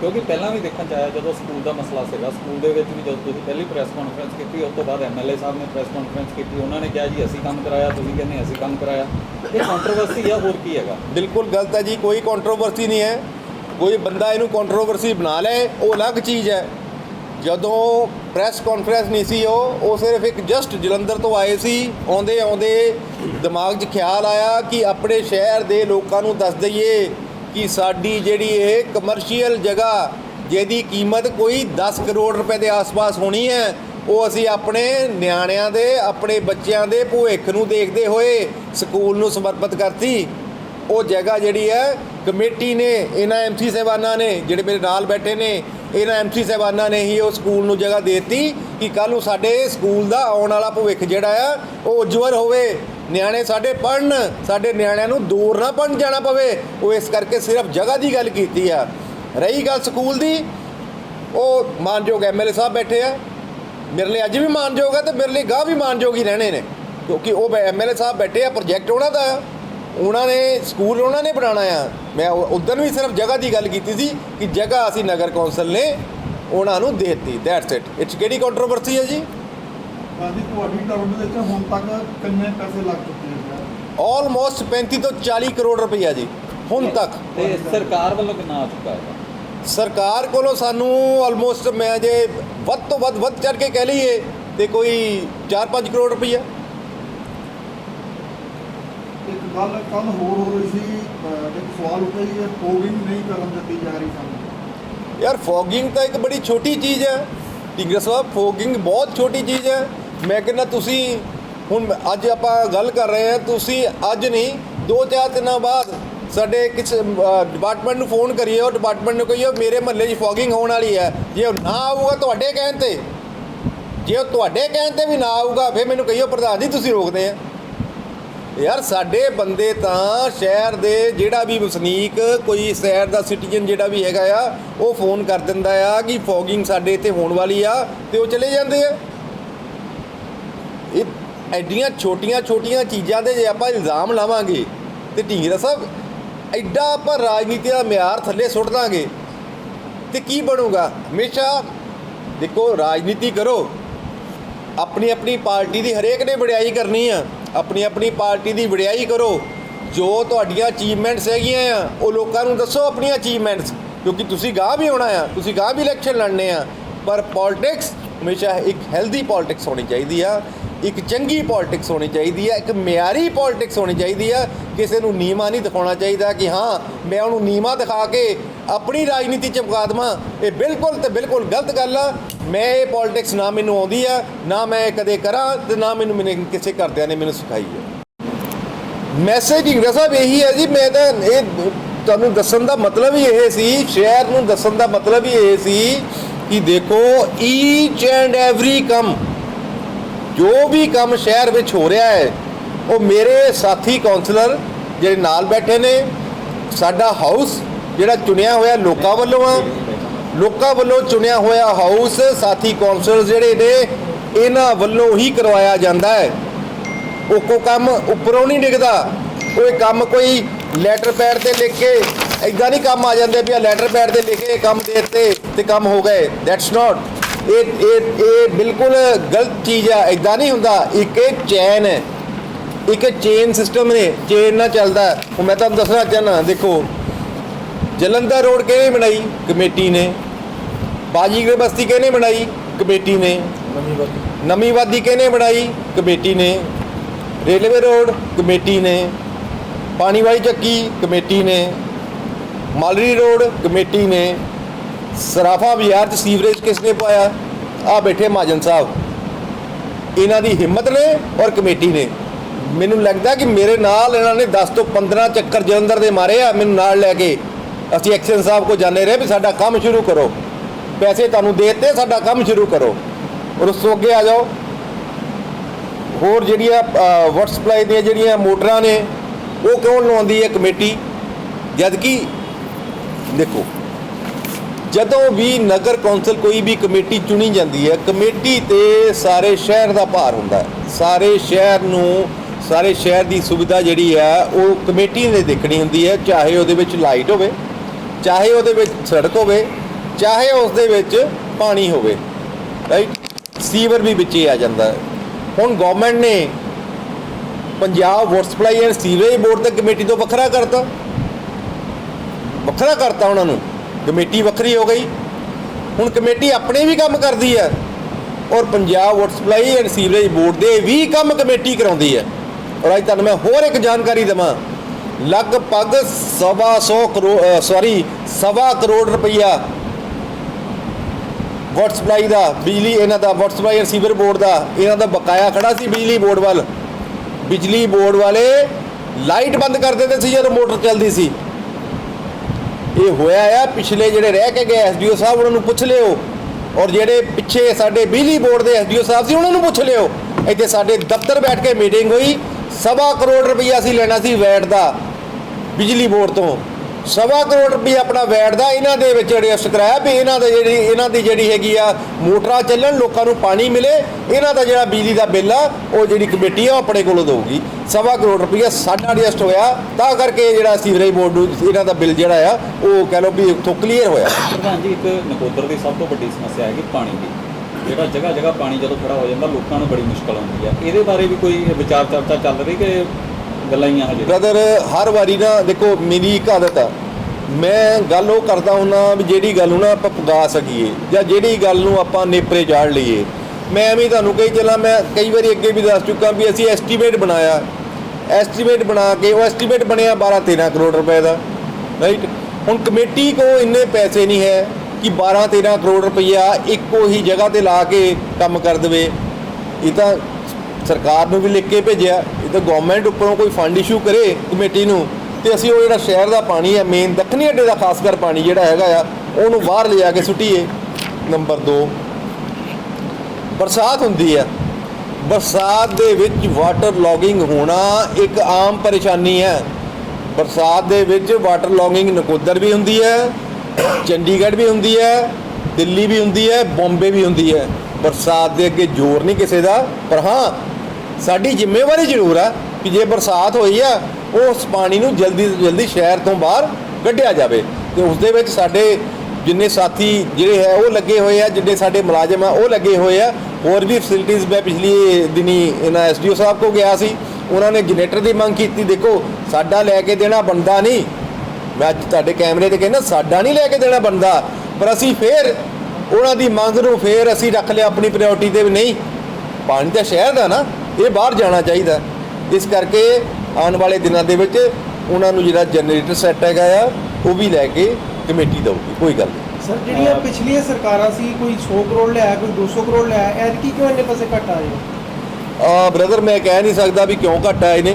ਕਿਉਂਕਿ ਪਹਿਲਾਂ ਵੀ ਦੇਖਣ ਚ ਆਇਆ ਜਦੋਂ ਸਕੂਲ ਦਾ ਮਸਲਾ ਸੀਗਾ, ਸਕੂਲ ਦੇ ਵਿੱਚ ਵੀ ਜਦੋਂ ਤੁਸੀਂ ਪਹਿਲੀ ਪ੍ਰੈਸ ਕਾਨਫਰੰਸ ਕੀਤੀ, ਉਸ ਤੋਂ ਬਾਅਦ ਐਮਐਲਏ ਸਾਹਿਬ ਨੇ ਪ੍ਰੈਸ ਕਾਨਫਰੰਸ ਕੀਤੀ, ਉਹਨਾਂ ਨੇ ਕਿਹਾ ਜੀ, ਅਸੀਂ ਕੰਮ ਕਰਾਇਆ, ਤੁਸੀਂ ਕਹਿੰਦੇ ਅਸੀਂ ਕੰਮ ਕਰਾਇਆ। ਇਹ ਕੰਟਰੋਵਰਸੀ ਆ, ਹੋਰ ਕੀ ਹੈਗਾ? ਬਿਲਕੁਲ ਗਲਤ ਹੈ ਜੀ, ਕੋਈ ਕੰਟਰੋਵਰਸੀ ਨਹੀਂ ਹੈ। ਕੋਈ ਬੰਦਾ ਇਹਨੂੰ ਕੰਟਰੋਵਰਸੀ ਬਣਾ ਲਏ ਉਹ ਅਲੱਗ ਚੀਜ਼ ਹੈ। ਜਦੋਂ ਪ੍ਰੈਸ ਕਾਨਫਰੰਸ ਨਹੀਂ ਸੀ ਉਹ ਉਹ ਸਿਰਫ ਇੱਕ ਜਸਟ ਜਲੰਧਰ ਤੋਂ ਆਏ ਸੀ ਆਉਂਦੇ ਆਉਂਦੇ ਦਿਮਾਗ 'ਚ ਖਿਆਲ ਆਇਆ ਕਿ ਆਪਣੇ ਸ਼ਹਿਰ ਦੇ ਲੋਕਾਂ ਨੂੰ ਦੱਸ ਦਈਏ ਕਿ ਸਾਡੀ ਜਿਹੜੀ ਇਹ ਕਮਰਸ਼ੀਅਲ ਜਗ੍ਹਾ ਜਿਹਦੀ ਕੀਮਤ ਕੋਈ 10 ਕਰੋੜ ਰੁਪਏ ਦੇ ਆਸ-ਪਾਸ ਹੋਣੀ ਹੈ, ਉਹ ਅਸੀਂ ਆਪਣੇ ਨਿਆਣਿਆਂ ਦੇ, ਆਪਣੇ ਬੱਚਿਆਂ ਦੇ ਭਵਿੱਖ ਨੂੰ ਦੇਖਦੇ ਹੋਏ ਸਕੂਲ ਨੂੰ ਸਮਰਪਿਤ ਕਰਤੀ। ਉਹ ਜਗ੍ਹਾ ਜਿਹੜੀ ਹੈ, ਕਮੇਟੀ ਨੇ, ਇਹਨਾਂ ਐਮਸੀ ਸਹਿਬਾਨਾਂ ਨੇ, ਜਿਹੜੇ ਮੇਰੇ ਨਾਲ ਬੈਠੇ ਨੇ, ਇਹਨਾਂ ਐਮਸੀ ਸਹਿਬਾਨਾਂ ਨੇ ਹੀ ਉਹ ਸਕੂਲ ਨੂੰ ਜਗ੍ਹਾ ਦੇਤੀ ਕਿ ਕੱਲ ਨੂੰ ਸਾਡੇ ਸਕੂਲ ਦਾ ਆਉਣ ਵਾਲਾ ਭਵਿੱਖ ਜਿਹੜਾ ਆ, ਉਹ ਉਜਵਲ ਹੋਵੇ। ਨਿਆਣੇ ਸਾਡੇ ਪੜਨ ਸਾਡੇ ਨਿਆਣਿਆਂ ਨੂੰ ਦੂਰ ਨਾ ਪੜਨ ਜਾਣਾ ਪਵੇ। ਉਹ ਇਸ ਕਰਕੇ ਸਿਰਫ ਜਗ੍ਹਾ ਦੀ ਗੱਲ ਕੀਤੀ ਆ। ਰਹੀ ਗੱਲ ਸਕੂਲ ਦੀ, ਉਹ ਮਾਨਯੋਗ ਐਮਐਲਏ ਸਾਹਿਬ ਬੈਠੇ ਆ। ਮੇਰੇ ਲਈ ਅੱਜ ਵੀ ਮਾਨਯੋਗ ਆ ਤੇ ਮੇਰੇ ਲਈ ਗਾਹ ਵੀ ਮਾਨਯੋਗ ਹੀ ਰਹਿਣੇ ਨੇ। ਕਿਉਂਕਿ ਉਹ ਐਮਐਲਏ ਸਾਹਿਬ ਬੈਠੇ ਆ, ਪ੍ਰੋਜੈਕਟ ਉਹਨਾਂ ਦਾ ਉਹਨਾਂ ਨੇ ਸਕੂਲ ਉਹਨਾਂ ਨੇ ਬਣਾਉਣਾ ਆ। ਮੈਂ ਉਦੋਂ ਵੀ ਸਿਰਫ ਜਗ੍ਹਾ ਦੀ ਗੱਲ ਕੀਤੀ ਸੀ ਕਿ ਜਗ੍ਹਾ ਅਸੀਂ ਨਗਰ ਕੌਂਸਲ ਨੇ ਉਹਨਾਂ ਨੂੰ ਦੇ ਦਿੱਤੀ। ਦੈਟਸ ਇਟ ਇਟਸ ਕਿਹੜੀ ਕੰਟਰੋਵਰਸੀ ਹੈ ਜੀ? ਹਾਂਜੀ ਤੁਹਾਡੀ ਟਰਮ ਦੇ ਵਿੱਚ ਹੁਣ ਤੱਕ ਕਿੰਨੇ ਪੈਸੇ ਲੱਗ ਚੁੱਕੇ ਹੈ ਆਲਮੋਸਟ 35 ਤੋਂ 40 ਕਰੋੜ ਰੁਪਈਆ ਜੀ ਹੁਣ ਤੱਕ। ਤੇ ਸਰਕਾਰ ਵੱਲੋਂ ਕਿੰਨਾ ਆ ਚੁੱਕਾ ਹੈ? ਸਰਕਾਰ ਕੋਲੋਂ ਸਾਨੂੰ ਆਲਮੋਸਟ ਮੈਂ ਜੇ ਵੱਧ ਤੋਂ ਵੱਧ ਵੱਧ ਚੜ ਕੇ ਕਹਿ ਲਈਏ ਤੇ ਕੋਈ 4-5 ਕਰੋੜ ਰੁਪਈਆ। ਇੱਕ ਗੱਲ ਕੱਲ ਹੋਰ ਹੋ ਰਹੀ ਸੀ ਇੱਕ ਸਵਾਲ ਉੱਠਿਆ ਜੀ ਇਹ ਪੋਗਿੰਗ ਨਹੀਂ ਕਰਨ ਦਿੱਤੀ ਜਾ ਰਹੀ ਸਾਨੂੰ। ਯਾਰ ਫੋਗਿੰਗ ਤਾਂ ਇੱਕ ਬੜੀ ਛੋਟੀ ਚੀਜ਼ ਹੈ। ਟਿੰਗਰ ਸਾਹਿਬ ਫੋਗਿੰਗ ਬਹੁਤ ਛੋਟੀ ਚੀਜ਼ ਹੈ। ਮੈਂ ਕਹਿੰਦਾ ਤੁਸੀਂ ਹੁਣ ਅੱਜ ਆਪਾਂ ਗੱਲ ਕਰ ਰਹੇ ਹਾਂ, ਤੁਸੀਂ ਅੱਜ ਨਹੀਂ, ਦੋ ਚਾਰ ਦਿਨਾਂ ਬਾਅਦ ਸਾਡੇ ਕਿਸ ਡਿਪਾਰਟਮੈਂਟ ਨੂੰ ਫੋਨ ਕਰੀਏ, ਉਹ ਡਿਪਾਰਟਮੈਂਟ ਨੂੰ ਕਹੀਏ, ਮੇਰੇ ਮਹੱਲੇ 'ਚ ਫੋਗਿੰਗ ਹੋਣ ਵਾਲੀ ਹੈ। ਜੇ ਉਹ ਨਾ ਆਊਗਾ ਤੁਹਾਡੇ ਕਹਿਣ ਤੇ, ਜੇ ਉਹ ਤੁਹਾਡੇ ਕਹਿਣ ਤੇ ਵੀ ਨਾ ਆਊਗਾ, ਫਿਰ ਮੈਨੂੰ ਕਹੀਓ ਪ੍ਰਧਾਨ ਜੀ, ਤੁਸੀਂ ਰੋਕਦੇ ਆ। ਯਾਰ ਸਾਡੇ ਬੰਦੇ ਤਾਂ ਸ਼ਹਿਰ ਦੇ ਜਿਹੜਾ ਵੀ ਵਸਨੀਕ, ਕੋਈ ਸ਼ਹਿਰ ਦਾ ਸਿਟੀਜ਼ਨ ਜਿਹੜਾ ਵੀ ਹੈਗਾ ਆ, ਉਹ ਫੋਨ ਕਰ ਦਿੰਦਾ ਆ ਕਿ ਫੋਗਿੰਗ ਸਾਡੇ ਇੱਥੇ ਹੋਣ ਵਾਲੀ ਆ, ਤੇ ਉਹ ਚਲੇ ਜਾਂਦੇ ਆ। ਐਡੀਆਂ ਛੋਟੀਆਂ ਛੋਟੀਆਂ ਚੀਜ਼ਾਂ ਦੇ ਜੇ ਆਪਾਂ ਇਲਜ਼ਾਮ ਲਾਵਾਂਗੇ ਤੇ ਢੀਂਗਰਾ ਸਾਹਿਬ, ਐਡਾ ਆਪਾਂ ਰਾਜਨੀਤੀ ਦਾ ਮਿਆਰ ਥੱਲੇ ਸੁੱਟ ਦਾਂਗੇ, ਤੇ ਕੀ ਬਣੂਗਾ? ਹਮੇਸ਼ਾ ਦੇਖੋ, ਰਾਜਨੀਤੀ ਕਰੋ। ਆਪਣੀ ਆਪਣੀ ਪਾਰਟੀ ਦੀ ਹਰੇਕ ਨੇ ਵਡਿਆਈ ਕਰਨੀ ਆ। ਆਪਣੀ ਆਪਣੀ ਪਾਰਟੀ ਦੀ ਵਡਿਆਈ ਕਰੋ। ਜੋ ਤੁਹਾਡੀਆਂ ਅਚੀਵਮੈਂਟਸ ਹੈਗੀਆਂ ਆ, ਉਹ ਲੋਕਾਂ ਨੂੰ ਦੱਸੋ ਆਪਣੀਆਂ ਅਚੀਵਮੈਂਟਸ ਕਿਉਂਕਿ ਤੁਸੀਂ ਗਾਹ ਵੀ ਆਉਣਾ ਆ, ਤੁਸੀਂ ਗਾਹ ਵੀ ਇਲੈਕਸ਼ਨ ਲੜਨੇ ਆ। ਪਰ ਪੋਲਿਟਿਕਸ ਹਮੇਸ਼ਾ ਇੱਕ ਹੈਲਦੀ ਪੋਲਿਟਿਕਸ ਹੋਣੀ ਚਾਹੀਦੀ ਆ। ਇੱਕ ਚੰਗੀ ਪੋਲਿਟਿਕਸ ਹੋਣੀ ਚਾਹੀਦੀ ਹੈ, ਇੱਕ ਮਿਆਰੀ ਪੋਲਿਟਿਕਸ ਹੋਣੀ ਚਾਹੀਦੀ ਆ ਕਿਸੇ ਨੂੰ ਨੀਮਾ ਨਹੀਂ ਦਿਖਾਉਣਾ ਚਾਹੀਦਾ ਕਿ ਹਾਂ, ਮੈਂ ਉਹਨੂੰ ਨੀਮਾ ਦਿਖਾ ਕੇ ਆਪਣੀ ਰਾਜਨੀਤੀ ਚਮਕਾ ਦੇਵਾਂ ਇਹ ਬਿਲਕੁਲ ਤੇ ਬਿਲਕੁਲ ਗਲਤ ਗੱਲ ਆ। ਮੈਂ ਇਹ ਪੋਲਿਟਿਕਸ ਨਾ ਮੈਨੂੰ ਆਉਂਦੀ ਆ ਨਾ ਮੈਂ ਇਹ ਕਦੇ ਕਰਾਂ ਤੇ ਨਾ ਮੈਨੂੰ ਮੈਨੇ ਕਿਸੇ ਘਰਦਿਆਂ ਨੇ ਮੈਨੂੰ ਸਿਖਾਈ ਹੈ। ਮੈਸੇਜ ਢਿੰਗਰਾ ਸਾਹਿਬ ਇਹੀ ਹੈ ਜੀ, ਮੈਂ ਤਾਂ ਇਹ ਤੁਹਾਨੂੰ ਦੱਸਣ ਦਾ ਮਤਲਬ ਹੀ ਇਹ ਸੀ, ਸ਼ਹਿਰ ਨੂੰ ਦੱਸਣ ਦਾ ਮਤਲਬ ਹੀ ਇਹ ਸੀ ਕਿ ਦੇਖੋ ਈਚ ਐਂਡ ਐਵਰੀ ਕੰਮ ਜੋ ਵੀ ਕੰਮ ਸ਼ਹਿਰ ਵਿੱਚ ਹੋ ਰਿਹਾ ਹੈ, ਉਹ ਮੇਰੇ ਸਾਥੀ ਕਾਉਂਸਲਰ ਜਿਹੜੇ ਨਾਲ ਬੈਠੇ ਨੇ, ਸਾਡਾ ਹਾਊਸ ਜਿਹੜਾ ਚੁਣਿਆ ਹੋਇਆ ਲੋਕਾਂ ਵੱਲੋਂ ਆ, ਲੋਕਾਂ ਵੱਲੋਂ ਚੁਣਿਆ ਹੋਇਆ ਹਾਊਸ ਸਾਥੀ ਕਾਉਂਸਲਰ ਜਿਹੜੇ ਨੇ, ਇਹਨਾਂ ਵੱਲੋਂ ਹੀ ਕਰਵਾਇਆ ਜਾਂਦਾ ਹੈ। ਉਹ ਕੋ ਕੰਮ ਉੱਪਰੋਂ ਨਹੀਂ ਡਿੱਗਦਾ, ਕੋਈ ਕੰਮ ਕੋਈ ਲੈਟਰ ਪੈਡ ਤੇ ਲਿਖ ਕੇ ਇਦਾਂ ਨਹੀਂ ਕੰਮ ਆ ਜਾਂਦੇ ਵੀ ਆ ਲੈਟਰ ਪੈਡ ਤੇ ਲਿਖ ਕੇ ਕੰਮ ਦੇ ਦਿੱਤੇ ਤੇ ਕੰਮ ਹੋ ਗਏ ਦੈਟਸ ਨਾਟ ਇਹ ਇਹ ਇਹ ਬਿਲਕੁਲ ਗਲਤ ਚੀਜ਼ ਆ। ਇਦਾਂ ਨਹੀਂ ਹੁੰਦਾ। ਇੱਕ ਇਹ ਚੈਨ ਹੈ। ਇੱਕ ਚੇਨ ਸਿਸਟਮ ਨੇ। ਚੇਨ ਨਾਲ ਚੱਲਦਾ। ਹੈ। ਹੁਣ ਮੈਂ ਤੁਹਾਨੂੰ ਦੱਸਣਾ ਚਾਹਨਾ ਦੇਖੋ। ਜਲੰਧਰ ਰੋਡ ਕਿਹਨੇ ਬਣਾਈ? ਕਮੇਟੀ ਨੇ। ਬਾਜੀਗਰ ਬਸਤੀ ਕਿਹਨੇ ਬਣਾਈ? ਕਮੇਟੀ ਨੇ। ਨਮੀਵਾਦੀ ਕਿਹਨੇ ਬਣਾਈ? ਕਮੇਟੀ ਨੇ। Railway road? ਕਮੇਟੀ ਨੇ। ਪਾਣੀ ਵਾਲੀ ਚੱਕੀ? ਕਮੇਟੀ ਨੇ। ਮਾਲਰੀ ਰੋਡ? ਕਮੇਟੀ ਨੇ। ਸਰਾਫਾ ਬਾਜ਼ਾਰ 'ਚ ਸੀਵਰੇਜ ਕਿਸ ਨੇ ਪਾਇਆ? ਆ ਬੈਠੇ ਮਾਜਨ ਸਾਹਿਬ। ਇਹਨਾਂ ਦੀ ਹਿੰਮਤ ਨੇ ਔਰ ਕਮੇਟੀ ਨੇ। ਮੈਨੂੰ ਲੱਗਦਾ ਕਿ ਮੇਰੇ ਨਾਲ ਇਹਨਾਂ ਨੇ 10 ਤੋਂ 15 ਚੱਕਰ ਜਲੰਧਰ ਦੇ ਮਾਰੇ ਆ, ਮੈਨੂੰ ਨਾਲ ਲੈ ਕੇ। ਅਸੀਂ ਐਕਸ਼ਨ ਸਾਹਿਬ ਕੋ ਜਾਣੇ ਰਹੇ ਵੀ ਸਾਡਾ ਕੰਮ ਸ਼ੁਰੂ ਕਰੋ। ਪੈਸੇ ਤੁਹਾਨੂੰ ਦੇ ਦਿੱਤੇ, ਸਾਡਾ ਕੰਮ ਸ਼ੁਰੂ ਕਰੋ। ਔਰ ਉਸ ਤੋਂ ਅੱਗੇ ਆ ਜਾਓ। ਹੋਰ ਜਿਹੜੀਆਂ ਵਾਟਰ ਸਪਲਾਈ ਦੀਆਂ ਜਿਹੜੀਆਂ ਮੋਟਰਾਂ ਨੇ, ਉਹ ਕਿਉਂ ਲਵਾਉਂਦੀ ਹੈ ਕਮੇਟੀ? ਜਦ ਕਿ ਦੇਖੋ ਜਦੋਂ ਵੀ ਨਗਰ ਕੌਂਸਲ ਕੋਈ ਵੀ ਕਮੇਟੀ ਚੁਣੀ ਜਾਂਦੀ ਹੈ, ਕਮੇਟੀ ਤੇ ਸਾਰੇ ਸ਼ਹਿਰ ਦਾ ਭਾਰ ਹੁੰਦਾ ਹੈ। ਸਾਰੇ ਸ਼ਹਿਰ ਨੂੰ, ਸਾਰੇ ਸ਼ਹਿਰ ਦੀ ਸੁਵਿਧਾ ਜਿਹੜੀ ਹੈ, ਉਹ ਕਮੇਟੀ ਨੇ ਦੇਖਣੀ ਹੁੰਦੀ ਹੈ, ਚਾਹੇ ਉਹਦੇ ਵਿੱਚ ਲਾਈਟ ਹੋਵੇ, ਚਾਹੇ ਉਹਦੇ ਵਿੱਚ ਸੜਕ ਹੋਵੇ, ਚਾਹੇ ਉਸ ਦੇ ਵਿੱਚ ਪਾਣੀ ਹੋਵੇ ਰਾਈਟ ਸੀਵਰ ਵੀ ਵਿੱਚ ਹੀ ਆ ਜਾਂਦਾ ਹੈ। ਹੁਣ ਗਵਰਨਮੈਂਟ ਨੇ Punjab water supply and sewerage board ਤੇ ਕਮੇਟੀ ਤੋਂ ਵੱਖਰਾ ਕਰਤਾ। ਵੱਖਰਾ ਕਰਤਾ ਉਹਨਾਂ ਨੂੰ। ਕਮੇਟੀ ਵੱਖਰੀ ਹੋ ਗਈ। ਹੁਣ ਕਮੇਟੀ ਆਪਣੇ ਵੀ ਕੰਮ ਕਰਦੀ ਹੈ ਔਰ Punjab water supply and sewerage board ਦੇ ਵੀ ਕੰਮ ਕਮੇਟੀ ਕਰਾਉਂਦੀ ਹੈ। ਔਰ ਅੱਜ ਤੁਹਾਨੂੰ ਮੈਂ ਹੋਰ ਇੱਕ ਜਾਣਕਾਰੀ ਦੇਵਾਂ। ਲਗਭਗ ਸਵਾ ਸੌ ਕਰੋੜ ਸੌਰੀ, ਸਵਾ ਕਰੋੜ ਰੁਪਈਆ ਵਾਟਰ ਸਪਲਾਈ ਦਾ, ਬਿਜਲੀ ਇਹਨਾਂ ਦਾ, water supply and sewer board ਦਾ, ਇਹਨਾਂ ਦਾ ਬਕਾਇਆ ਖੜਾ ਸੀ ਬਿਜਲੀ ਬੋਰਡ ਵੱਲ। ਬਿਜਲੀ ਬੋਰਡ ਵਾਲੇ ਲਾਈਟ ਬੰਦ ਕਰ ਦਿੰਦੇ ਸੀ ਜਦੋਂ ਮੋਟਰ ਚੱਲਦੀ ਸੀ। ਇਹ ਹੋਇਆ ਆ, ਪਿਛਲੇ ਜਿਹੜੇ ਰਹਿ ਕੇ ਗਏ ਐਸਡੀਓ ਸਾਹਿਬ, ਉਹਨਾਂ ਨੂੰ ਪੁੱਛ ਲਿਓ। ਔਰ ਜਿਹੜੇ ਪਿੱਛੇ ਸਾਡੇ ਬਿਜਲੀ ਬੋਰਡ ਦੇ ਐਸਡੀਓ ਸਾਹਿਬ ਸੀ, ਉਹਨਾਂ ਨੂੰ ਪੁੱਛ ਲਿਓ। ਇੱਥੇ ਸਾਡੇ ਦਫ਼ਤਰ ਬੈਠ ਕੇ ਮੀਟਿੰਗ ਹੋਈ। ਸਵਾ ਕਰੋੜ ਰੁਪਈਆ ਅਸੀਂ ਲੈਣਾ ਸੀ ਵੈਟ ਦਾ ਬਿਜਲੀ ਬੋਰਡ ਤੋਂ। ਸਵਾ ਕਰੋੜ ਰੁਪਏ ਆਪਣਾ ਵੈਟ ਇਹਨਾਂ ਦੇ ਵਿੱਚ ਐਡਜਸਟ ਕਰਾਇਆ ਵੀ ਇਹਨਾਂ ਦੇ ਜਿਹੜੀ, ਇਹਨਾਂ ਦੀ ਜਿਹੜੀ ਹੈਗੀ ਆ ਮੋਟਰਾਂ ਚੱਲਣ, ਲੋਕਾਂ ਨੂੰ ਪਾਣੀ ਮਿਲੇ, ਇਹਨਾਂ ਦਾ ਜਿਹੜਾ ਬਿਜਲੀ ਦਾ ਬਿੱਲ ਆ, ਉਹ ਜਿਹੜੀ ਕਮੇਟੀ ਆ, ਉਹ ਆਪਣੇ ਕੋਲੋਂ ਦੇਊਗੀ। ਸਵਾ ਕਰੋੜ ਰੁਪਏ ਸਾਡਾ ਅਡਜਸਟ ਹੋਇਆ, ਤਾਂ ਕਰਕੇ ਜਿਹੜਾ ਸੀਵਰੇਜ ਬੋਰਡ ਨੂੰ ਇਹਨਾਂ ਦਾ ਬਿੱਲ ਜਿਹੜਾ ਆ, ਉਹ ਕਹਿ ਲਓ ਵੀ ਉੱਥੋਂ ਕਲੀਅਰ ਹੋਇਆ। ਪ੍ਰਧਾਨ ਜੀ, ਇੱਕ ਨਕੋਦਰ ਦੀ ਸਭ ਤੋਂ ਵੱਡੀ ਸਮੱਸਿਆ ਹੈਗੀ ਪਾਣੀ ਦੀ। ਜਿਹੜਾ ਜਗ੍ਹਾ ਜਗ੍ਹਾ ਪਾਣੀ ਜਦੋਂ ਖੜਾ ਹੋ ਜਾਂਦਾ, ਲੋਕਾਂ ਨੂੰ ਬੜੀ ਮੁਸ਼ਕਲ ਆਉਂਦੀ ਆ। ਇਹਦੇ ਬਾਰੇ ਵੀ ਕੋਈ ਵਿਚਾਰ ਚਰਚਾ ਚੱਲ ਰਹੀ ਕਿ ਗੱਲਾਂ ਹੀ ਆ ਹਜੇ। ਬ੍ਰਦਰ ਹਰ ਵਾਰੀ ਨਾ ਦੇਖੋ, ਮੇਰੀ ਇੱਕ ਆਦਤ ਆ। ਮੈਂ ਗੱਲ ਉਹ ਕਰਦਾ ਹੁੰਨਾ ਵੀ ਜਿਹੜੀ ਗੱਲ ਨੂੰ ਨਾ ਆਪਾਂ ਪੁਗਾ ਸਕੀਏ ਜਾਂ ਜਿਹੜੀ ਗੱਲ ਨੂੰ ਆਪਾਂ ਨੇਪਰੇ ਚਾੜ ਲਈਏ। ਮੈਂ ਐਵੇਂ ਤੁਹਾਨੂੰ ਕਹੀ, ਚੱਲਾਂ ਮੈਂ ਕਈ ਵਾਰੀ ਅੱਗੇ ਵੀ ਦੱਸ ਚੁੱਕਾ ਵੀ ਅਸੀਂ ਐਸਟੀਮੇਟ ਬਣਾਇਆ। ਐਸਟੀਮੇਟ ਬਣਾ ਕੇ ਉਹ ਐਸਟੀਮੇਟ ਬਣਿਆ 12 13 ਕਰੋੜ ਰੁਪਏ ਦਾ ਰਾਈਟ ਹੁਣ ਕਮੇਟੀ ਕੋ ਇੰਨੇ ਪੈਸੇ ਨਹੀਂ ਹੈ ਕਿ 12 13 ਕਰੋੜ ਰੁਪਈਆ ਇੱਕੋ ਹੀ ਜਗ੍ਹਾ ਤੇ ਲਾ ਕੇ ਕੰਮ ਕਰ ਦੇਵੇ। ਇਹ ਤਾਂ ਸਰਕਾਰ ਨੂੰ ਵੀ ਲਿਖ ਕੇ ਭੇਜਿਆ ਇਹ ਤਾਂ ਗਵਰਨਮੈਂਟ ਉੱਪਰੋਂ ਕੋਈ ਫੰਡ ਇਸ਼ੂ ਕਰੇ ਕਮੇਟੀ ਨੂੰ, ਤੇ ਅਸੀਂ ਉਹ ਜਿਹੜਾ ਸ਼ਹਿਰ ਦਾ ਪਾਣੀ ਹੈ ਮੇਨ ਦੱਖਣੀ ਅੱਡੇ ਦਾ ਖਾਸ ਕਰ ਪਾਣੀ ਜਿਹੜਾ ਹੈਗਾ ਆ, ਉਹਨੂੰ ਬਾਹਰ ਲਿਜਾ ਕੇ ਸੁੱਟੀਏ। ਨੰਬਰ 2 ਬਰਸਾਤ ਹੁੰਦੀ ਹੈ ਬਰਸਾਤ ਦੇ ਵਿੱਚ ਵਾਟਰ ਲੌਗਿੰਗ ਹੋਣਾ ਇੱਕ ਆਮ ਪਰੇਸ਼ਾਨੀ ਹੈ। ਬਰਸਾਤ ਦੇ ਵਿੱਚ ਵਾਟਰ ਲੌਗਿੰਗ ਨਕੋਦਰ ਵੀ ਹੁੰਦੀ ਹੈ, ਚੰਡੀਗੜ੍ਹ ਵੀ ਹੁੰਦੀ ਹੈ, ਦਿੱਲੀ ਵੀ ਹੁੰਦੀ ਹੈ, ਬੰਬੇ ਵੀ ਹੁੰਦੀ ਹੈ। ਬਰਸਾਤ ਦੇ ਅੱਗੇ ਜ਼ੋਰ ਨਹੀਂ ਕਿਸੇ ਦਾ, ਪਰ ਹਾਂ ਸਾਡੀ ਜ਼ਿੰਮੇਵਾਰੀ ਜ਼ਰੂਰ ਆ ਕਿ ਜੇ ਬਰਸਾਤ ਹੋਈ ਆ, ਉਸ ਪਾਣੀ ਨੂੰ ਜਲਦੀ ਤੋਂ ਜਲਦੀ ਸ਼ਹਿਰ ਤੋਂ ਬਾਹਰ ਕੱਢਿਆ ਜਾਵੇ। ਤੇ ਉਸ ਦੇ ਵਿੱਚ ਸਾਡੇ ਜਿੰਨੇ ਸਾਥੀ ਜਿਹੜੇ ਹੈ, ਉਹ ਲੱਗੇ ਹੋਏ ਆ, ਜਿੰਨੇ ਸਾਡੇ ਮੁਲਾਜ਼ਮ ਆ, ਉਹ ਲੱਗੇ ਹੋਏ ਆ। ਹੋਰ ਵੀ ਫੈਸਿਲਿਟੀਆਂ ਮੈਂ ਪਿਛਲੀ ਦਿਨੀ ਇਹਨਾਂ ਐਸਡੀਓ ਸਾਹਿਬ ਕੋ ਗਿਆ ਸੀ। ਉਹਨਾਂ ਨੇ ਜਨਰੇਟਰ ਦੀ ਮੰਗ ਕੀਤੀ, ਦੇਖੋ, ਸਾਡਾ ਲੈ ਕੇ ਦੇਣਾ ਬੰਦਾ ਨਹੀਂ। ਮੈਂ ਅੱਜ ਤੁਹਾਡੇ ਕੈਮਰੇ ਤੇ ਕਹਿੰਦਾ, ਸਾਡਾ ਨਹੀਂ ਲੈ ਕੇ ਦੇਣਾ ਬੰਦਾ ਪਰ ਅਸੀਂ ਫੇਰ ਉਹਨਾਂ ਦੀ ਮੰਗ ਨੂੰ ਫੇਰ ਅਸੀਂ ਰੱਖ ਲਿਆ, ਆਪਣੀ ਪ੍ਰਾਇੋਰਟੀ ਤੇ ਵੀ ਨਹੀਂ। ਪਾਣੀ ਤਾਂ ਸ਼ਹਿਰ ਦਾ ਨਾ। ਇਹ ਬਾਹਰ ਜਾਣਾ ਚਾਹੀਦਾ। ਇਸ ਕਰਕੇ ਆਉਣ ਵਾਲੇ ਦਿਨਾਂ ਦੇ ਵਿੱਚ ਉਹਨਾਂ ਨੂੰ ਜਿਹੜਾ ਜਨਰੇਟਰ ਸੈੱਟ ਹੈਗਾ ਆ ਉਹ ਵੀ ਲੈ ਕੇ ਕਮੇਟੀ ਦਊਗੀ। ਕੋਈ ਗੱਲ ਨਹੀਂ। ਸਰ ਜਿਹੜੀਆਂ ਪਿਛਲੀਆਂ ਸਰਕਾਰਾਂ ਸੀ ਕੋਈ 100 ਕਰੋੜ ਲਿਆ ਕੋਈ 200 ਕਰੋੜ ਲਿਆ ਐਤਕੀ ਕਿਉਂ ਇੰਨੇ ਪੈਸੇ ਘੱਟ ਆਏ? ਆ ਬ੍ਰਦਰ ਮੈਂ ਕਹਿ ਨਹੀਂ ਸਕਦਾ ਵੀ ਕਿਉਂ ਘਟ ਆਏ ਨੇ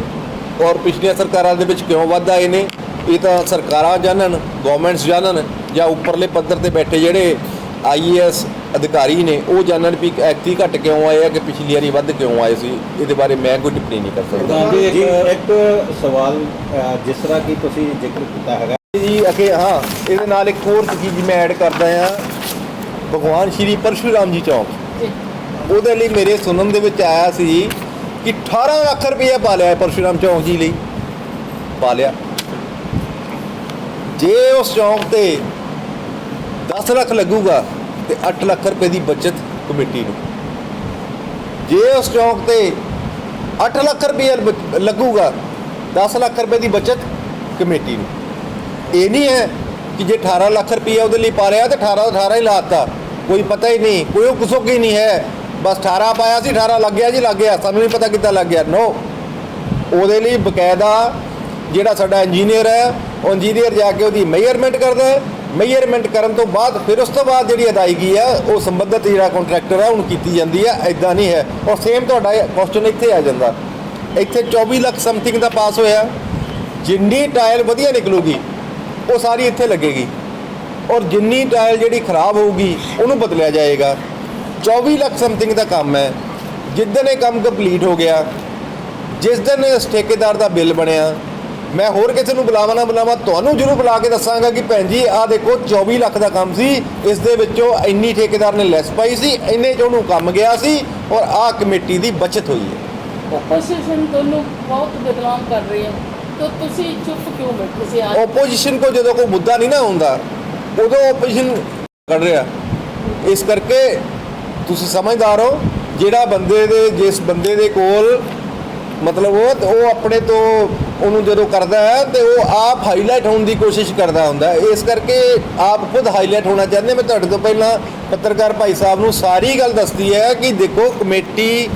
ਔਰ ਪਿਛਲੀਆਂ ਸਰਕਾਰਾਂ ਦੇ ਵਿੱਚ ਕਿਉਂ ਵੱਧ ਆਏ ਨੇ। ਇਹ ਤਾਂ ਸਰਕਾਰਾਂ ਜਾਣਨ ਗਵਰਨਮੈਂਟਸ ਜਾਣਨ ਜਾਂ ਉੱਪਰਲੇ ਪੱਧਰ ਤੇ ਬੈਠੇ ਜਿਹੜੇ ਆਈਏਐਸ ਅਧਿਕਾਰੀ ਨੇ ਉਹ ਜਾਣਨ ਵੀ ਐਕਟੀ ਘਟ ਕਿਉਂ ਆਏ ਆ ਕਿ ਪਿਛਲੀ ਵਾਰੀ ਵੱਧ ਕਿਉਂ ਆਏ ਸੀ ਇਹਦੇ ਬਾਰੇ ਮੈਂ ਕੋਈ ਟਿੱਪਣੀ ਨਹੀਂ ਕਰ ਸਕਦਾ। ਜੀ ਇੱਕ ਇੱਕ ਸਵਾਲ ਅ, ਜਿਸ ਤਰ੍ਹਾਂ ਕਿ ਤੁਸੀਂ ਜ਼ਿਕਰ ਕੀਤਾ ਹੈਗਾ। ਜੀ ਅਕੇ ਹਾਂ ਇਹਦੇ ਨਾਲ ਇੱਕ ਹੋਰ ਚੀਜ਼ ਮੈਂ ਐਡ ਕਰਦਾ ਆ ਭਗਵਾਨ ਸ਼੍ਰੀ ਪਰਸ਼ੂਰਾਮ ਜੀ ਚੌਂਕ। ਉਹਦੇ ਲਈ ਮੇਰੇ ਸੁਣਨ ਦੇ ਵਿੱਚ ਆਇਆ ਸੀ ਕਿ 18 ਲੱਖ ਰੁਪਏ ਪਾ ਲਿਆ ਹੈ ਪਰਸ਼ੂਰਾਮ ਚੌਂਕ ਜੀ ਲਈ। ਪਾ ਲਿਆ। ਜੇ ਉਸ ਚੌਂਕ ਤੇ 10 ਲੱਖ ਲੱਗੂਗਾ ਤੇ 8 ਲੱਖ ਰੁਪਏ ਦੀ ਬਚਤ ਕਮੇਟੀ ਨੂੰ। ਜੇ ਉਸ ਚੌਂਕ ਤੇ 8 ਲੱਖ ਰੁਪਏ ਬ- ਲੱਗੂਗਾ 10 ਲੱਖ ਰੁਪਏ ਦੀ ਬਚਤ ਕਮੇਟੀ ਨੂੰ। ਇਹ ਨਹੀਂ ਹੈ ਕਿ ਜੇ 18 ਲੱਖ ਰੁਪਏ ਉਹਦੇ ਲਈ ਪਾ ਰਿਹਾ ਤੇ 18 18 ਹੀ ਲਾਤਾ। ਕੋਈ ਪਤਾ ਹੀ ਨਹੀਂ, ਕੋਈ ਉਹ ਕੁਸੋ ਕੀ ਨਹੀਂ ਹੈ। ਬਸ 18 ਪਾਇਆ ਸੀ 18 ਲੱਗ ਗਿਆ ਜੀ, ਲੱਗ ਗਿਆ। ਸਾਨੂੰ ਨਹੀਂ ਪਤਾ ਕਿੱਦਾਂ ਲੱਗ ਗਿਆ। ਨੋ ਉਹਦੇ ਲਈ ਬਕਾਇਦਾ ਜਿਹੜਾ ਸਾਡਾ ਇੰਜੀਨੀਅਰ ਹੈ, ਉਹ ਇੰਜੀਨੀਅਰ ਜਾ ਕੇ ਉਹਦੀ ਮੇਜਰਮੈਂਟ ਕਰਦਾ ਹੈ। ਮੇਜਰਮੈਂਟ ਕਰਨ ਤੋਂ ਬਾਅਦ ਫਿਰ ਉਸ ਤੋਂ ਬਾਅਦ ਜਿਹੜੀ ਅਦਾਇਗੀ ਆ, ਉਹ ਸੰਬੰਧਿਤ ਜਿਹੜਾ ਕੰਟਰੈਕਟਰ ਆ, ਉਹਨੂੰ ਕੀਤੀ ਜਾਂਦੀ ਹੈ ਐਦਾਂ ਨਹੀਂ ਹੈ। ਔਰ ਸੇਮ ਤੁਹਾਡਾ ਕੁਐਸਚਨ ਇੱਥੇ ਆ ਜਾਂਦਾ। ਇੱਥੇ 24 ਲੱਖ ਸਮਥਿੰਗ ਦਾ ਪਾਸ ਹੋਇਆ। ਜਿੰਨੀ ਟਾਇਲ ਵਧੀਆ ਨਿਕਲੂਗੀ, ਉਹ ਸਾਰੀ ਇੱਥੇ ਲੱਗੇਗੀ। ਔਰ ਜਿੰਨੀ ਟਾਇਲ ਜਿਹੜੀ ਖਰਾਬ ਹੋਊਗੀ, ਉਹਨੂੰ ਬਦਲਿਆ ਜਾਏਗਾ। 24 ਲੱਖ ਸਮਥਿੰਗ ਦਾ ਕੰਮ ਹੈ। ਜਿੱਦਣ ਇਹ ਕੰਮ ਕੰਪਲੀਟ ਹੋ ਗਿਆ, ਜਿਸ ਦਿਨ ਇਸ ਠੇਕੇਦਾਰ ਦਾ ਬਿੱਲ ਬਣਿਆ ਮੈਂ ਹੋਰ ਕਿਸੇ ਨੂੰ ਬੁਲਾਵਾਂ ਨਾ ਬੁਲਾਵਾਂ ਤੁਹਾਨੂੰ ਜ਼ਰੂਰ ਬੁਲਾ ਕੇ ਦੱਸਾਂਗਾ ਕਿ ਭੈਣ ਜੀ ਆਹ ਦੇਖੋ 24 ਲੱਖ ਦਾ ਕੰਮ ਸੀ ਇਸ ਦੇ ਵਿੱਚੋਂ ਇੰਨੀ ਠੇਕੇਦਾਰ ਨੇ ਲੈਸ ਪਾਈ ਸੀ ਇੰਨੇ ਚ ਉਹਨੂੰ ਕੰਮ ਗਿਆ ਸੀ ਔਰ ਆਹ ਕਮੇਟੀ ਦੀ ਬਚਤ ਹੋਈ ਹੈ। ਆਪੋਜੀਸ਼ਨ ਤੁਹਾਨੂੰ ਬਹੁਤ ਬਦਨਾਮ ਕਰ ਰਹੀ ਹੈ। ਤਾਂ ਤੁਸੀਂ ਚੁੱਪ ਕਿਉਂ ਬੈਠੇ ਸੀ ਅੱਜ? ਆਪੋਜੀਸ਼ਨ ਕੋ ਜਦੋਂ ਕੋਈ ਮੁੱਦਾ ਨਹੀਂ ਨਾ ਹੁੰਦਾ ਉਦੋਂ ਆਪੋਜੀਸ਼ਨ ਕਰ ਰਿਹਾ। ਇਸ ਕਰਕੇ ਤੁਸੀਂ ਸਮਝਦਾਰ ਹੋ ਜਿਹੜਾ ਬੰਦੇ ਦੇ ਜਿਸ ਬੰਦੇ ਦੇ ਕੋਲ ਮਤਲਬ ਉਹ ਉਹ ਆਪਣੇ ਤੋਂ ਉਹਨੂੰ ਜਦੋਂ ਕਰਦਾ ਹੈ ਤੇ ਉਹ ਆਪ ਹਾਈਲਾਈਟ ਹੋਣ ਦੀ ਕੋਸ਼ਿਸ਼ ਕਰਦਾ ਹੁੰਦਾ ਹੈ। ਇਸ ਕਰਕੇ ਆਪ ਖੁਦ ਹਾਈਲਾਈਟ ਹੋਣਾ ਚਾਹੁੰਦੇ ਮੈਂ ਤੁਹਾਡੇ ਤੋਂ ਪਹਿਲਾਂ ਪੱਤਰਕਾਰ ਭਾਈ ਸਾਹਿਬ ਨੂੰ ਸਾਰੀ ਗੱਲ ਦੱਸਦੀ ਹੈ ਕਿ ਦੇਖੋ ਕਮੇਟੀ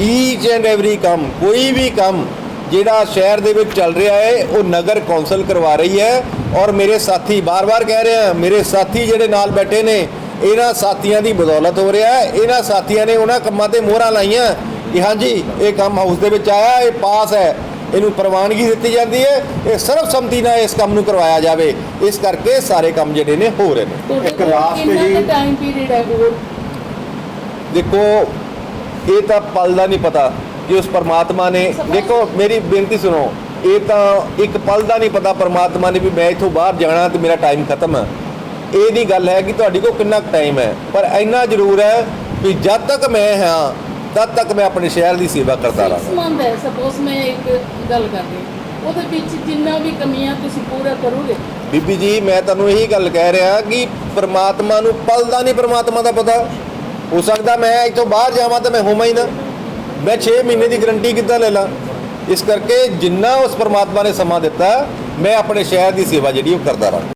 ਈਚ ਐਂਡ ਐਵਰੀ ਕੰਮ, ਕੋਈ ਵੀ ਕੰਮ ਜਿਹੜਾ ਸ਼ਹਿਰ ਦੇ ਵਿੱਚ ਚੱਲ ਰਿਹਾ ਹੈ, ਉਹ ਨਗਰ ਕੌਂਸਲ ਕਰਵਾ ਰਹੀ ਹੈ। ਔਰ ਮੇਰੇ ਸਾਥੀ ਬਾਰ-ਬਾਰ ਕਹਿ ਰਹੇ ਆ, ਮੇਰੇ ਸਾਥੀ ਜਿਹੜੇ ਨਾਲ ਬੈਠੇ ਨੇ, ਇਹਨਾਂ ਸਾਥੀਆਂ ਦੀ ਬਦੌਲਤ ਹੋ ਰਿਹਾ ਹੈ। ਇਹਨਾਂ ਸਾਥੀਆਂ ਨੇ ਉਹਨਾਂ ਕੰਮਾਂ ਤੇ ਮੋਹਰਾਂ ਲਾਈਆਂ ਕਿ ਹਾਂਜੀ, ਇਹ ਕੰਮ ਹਾਊਸ ਦੇ ਵਿੱਚ ਆਇਆ, ਇਹ ਪਾਸ ਹੈ। ਇਹਨੂੰ ਪ੍ਰਵਾਨਗੀ ਦਿੱਤੀ ਜਾਂਦੀ ਹੈ ਇਹ ਸਰਬਸੰਮਤੀ ਨਾਲ ਇਸ ਕੰਮ ਨੂੰ ਕਰਵਾਇਆ ਜਾਵੇ। ਇਸ ਕਰਕੇ ਸਾਰੇ ਕੰਮ ਜਿਹੜੇ ਨੇ ਹੋ ਰਹੇ ਨੇ। ਇੱਕ ਕਿੰਨਾ ਜੀ- ਟਾਈਮ ਪੀਰੀਅਡ ਹੈ ਦੇਖੋ ਇਹ ਤਾਂ ਪਲ ਦਾ ਨਹੀਂ ਪਤਾ ਕਿ ਉਸ ਪਰਮਾਤਮਾ ਨੇ ਦੇਖੋ ਮੇਰੀ ਬੇਨਤੀ ਸੁਣੋ ਇਹ ਤਾਂ ਇੱਕ ਪਲ ਦਾ ਨਹੀਂ ਪਤਾ ਪਰਮਾਤਮਾ ਨੇ ਵੀ ਮੈਂ ਇੱਥੋਂ ਬਾਹਰ ਜਾਣਾ ਤੇ ਮੇਰਾ ਟਾਈਮ ਖਤਮ ਹੈ। ਇਹ ਨਹੀਂ ਗੱਲ ਹੈ ਕਿ ਤੁਹਾਡੇ ਕੋਲ ਕਿੰਨਾ ਟਾਈਮ ਹੈ ਪਰ ਇੰਨਾ ਜ਼ਰੂਰ ਹੈ ਕਿ ਜਦ ਤੱਕ ਮੈਂ ਹਾਂ ਤਦ ਤੱਕ ਮੈਂ ਆਪਣੇ ਸ਼ਹਿਰ ਦੀ ਸੇਵਾ ਕਰਦਾ ਰਹਾਂਗਾ। ਸੰਬੰਧ ਹੈ ਸਪੋਜ਼ ਮੈਂ ਇੱਕ ਗੱਲ ਕਰ ਰਹੀ ਹਾਂ। ਉਹਦੇ ਵਿੱਚ ਜਿੰਨਾ ਵੀ ਕਮੀਆਂ ਤੁਸੀਂ ਪੂਰਾ ਕਰੋਗੇ। ਬੀਬੀ ਜੀ ਮੈਂ ਤੁਹਾਨੂੰ ਇਹੀ ਗੱਲ ਕਹਿ ਰਿਹਾ ਕਿ ਪ੍ਰਮਾਤਮਾ ਨੂੰ ਪਲ ਦਾ ਨਹੀਂ ਪ੍ਰਮਾਤਮਾ ਦਾ ਪਤਾ। ਹੋ ਸਕਦਾ ਮੈਂ ਇੱਥੋਂ ਬਾਹਰ ਜਾਵਾਂ ਤਾਂ ਮੈਂ ਹੋਵਾਂ ਹੀ ਨਾ। ਮੈਂ 6 ਮਹੀਨੇ ਦੀ ਗਰੰਟੀ ਕਿੱਦਾਂ ਲੈ ਲਾਂ? ਇਸ ਕਰਕੇ ਜਿੰਨਾ ਉਸ ਪ੍ਰਮਾਤਮਾ ਨੇ ਸਮਾਂ ਦਿੱਤਾ ਮੈਂ ਆਪਣੇ ਸ਼ਹਿਰ ਦੀ ਸੇਵਾ ਜਿਹੜੀ ਉਹ ਕਰਦਾ ਰਹਾਂ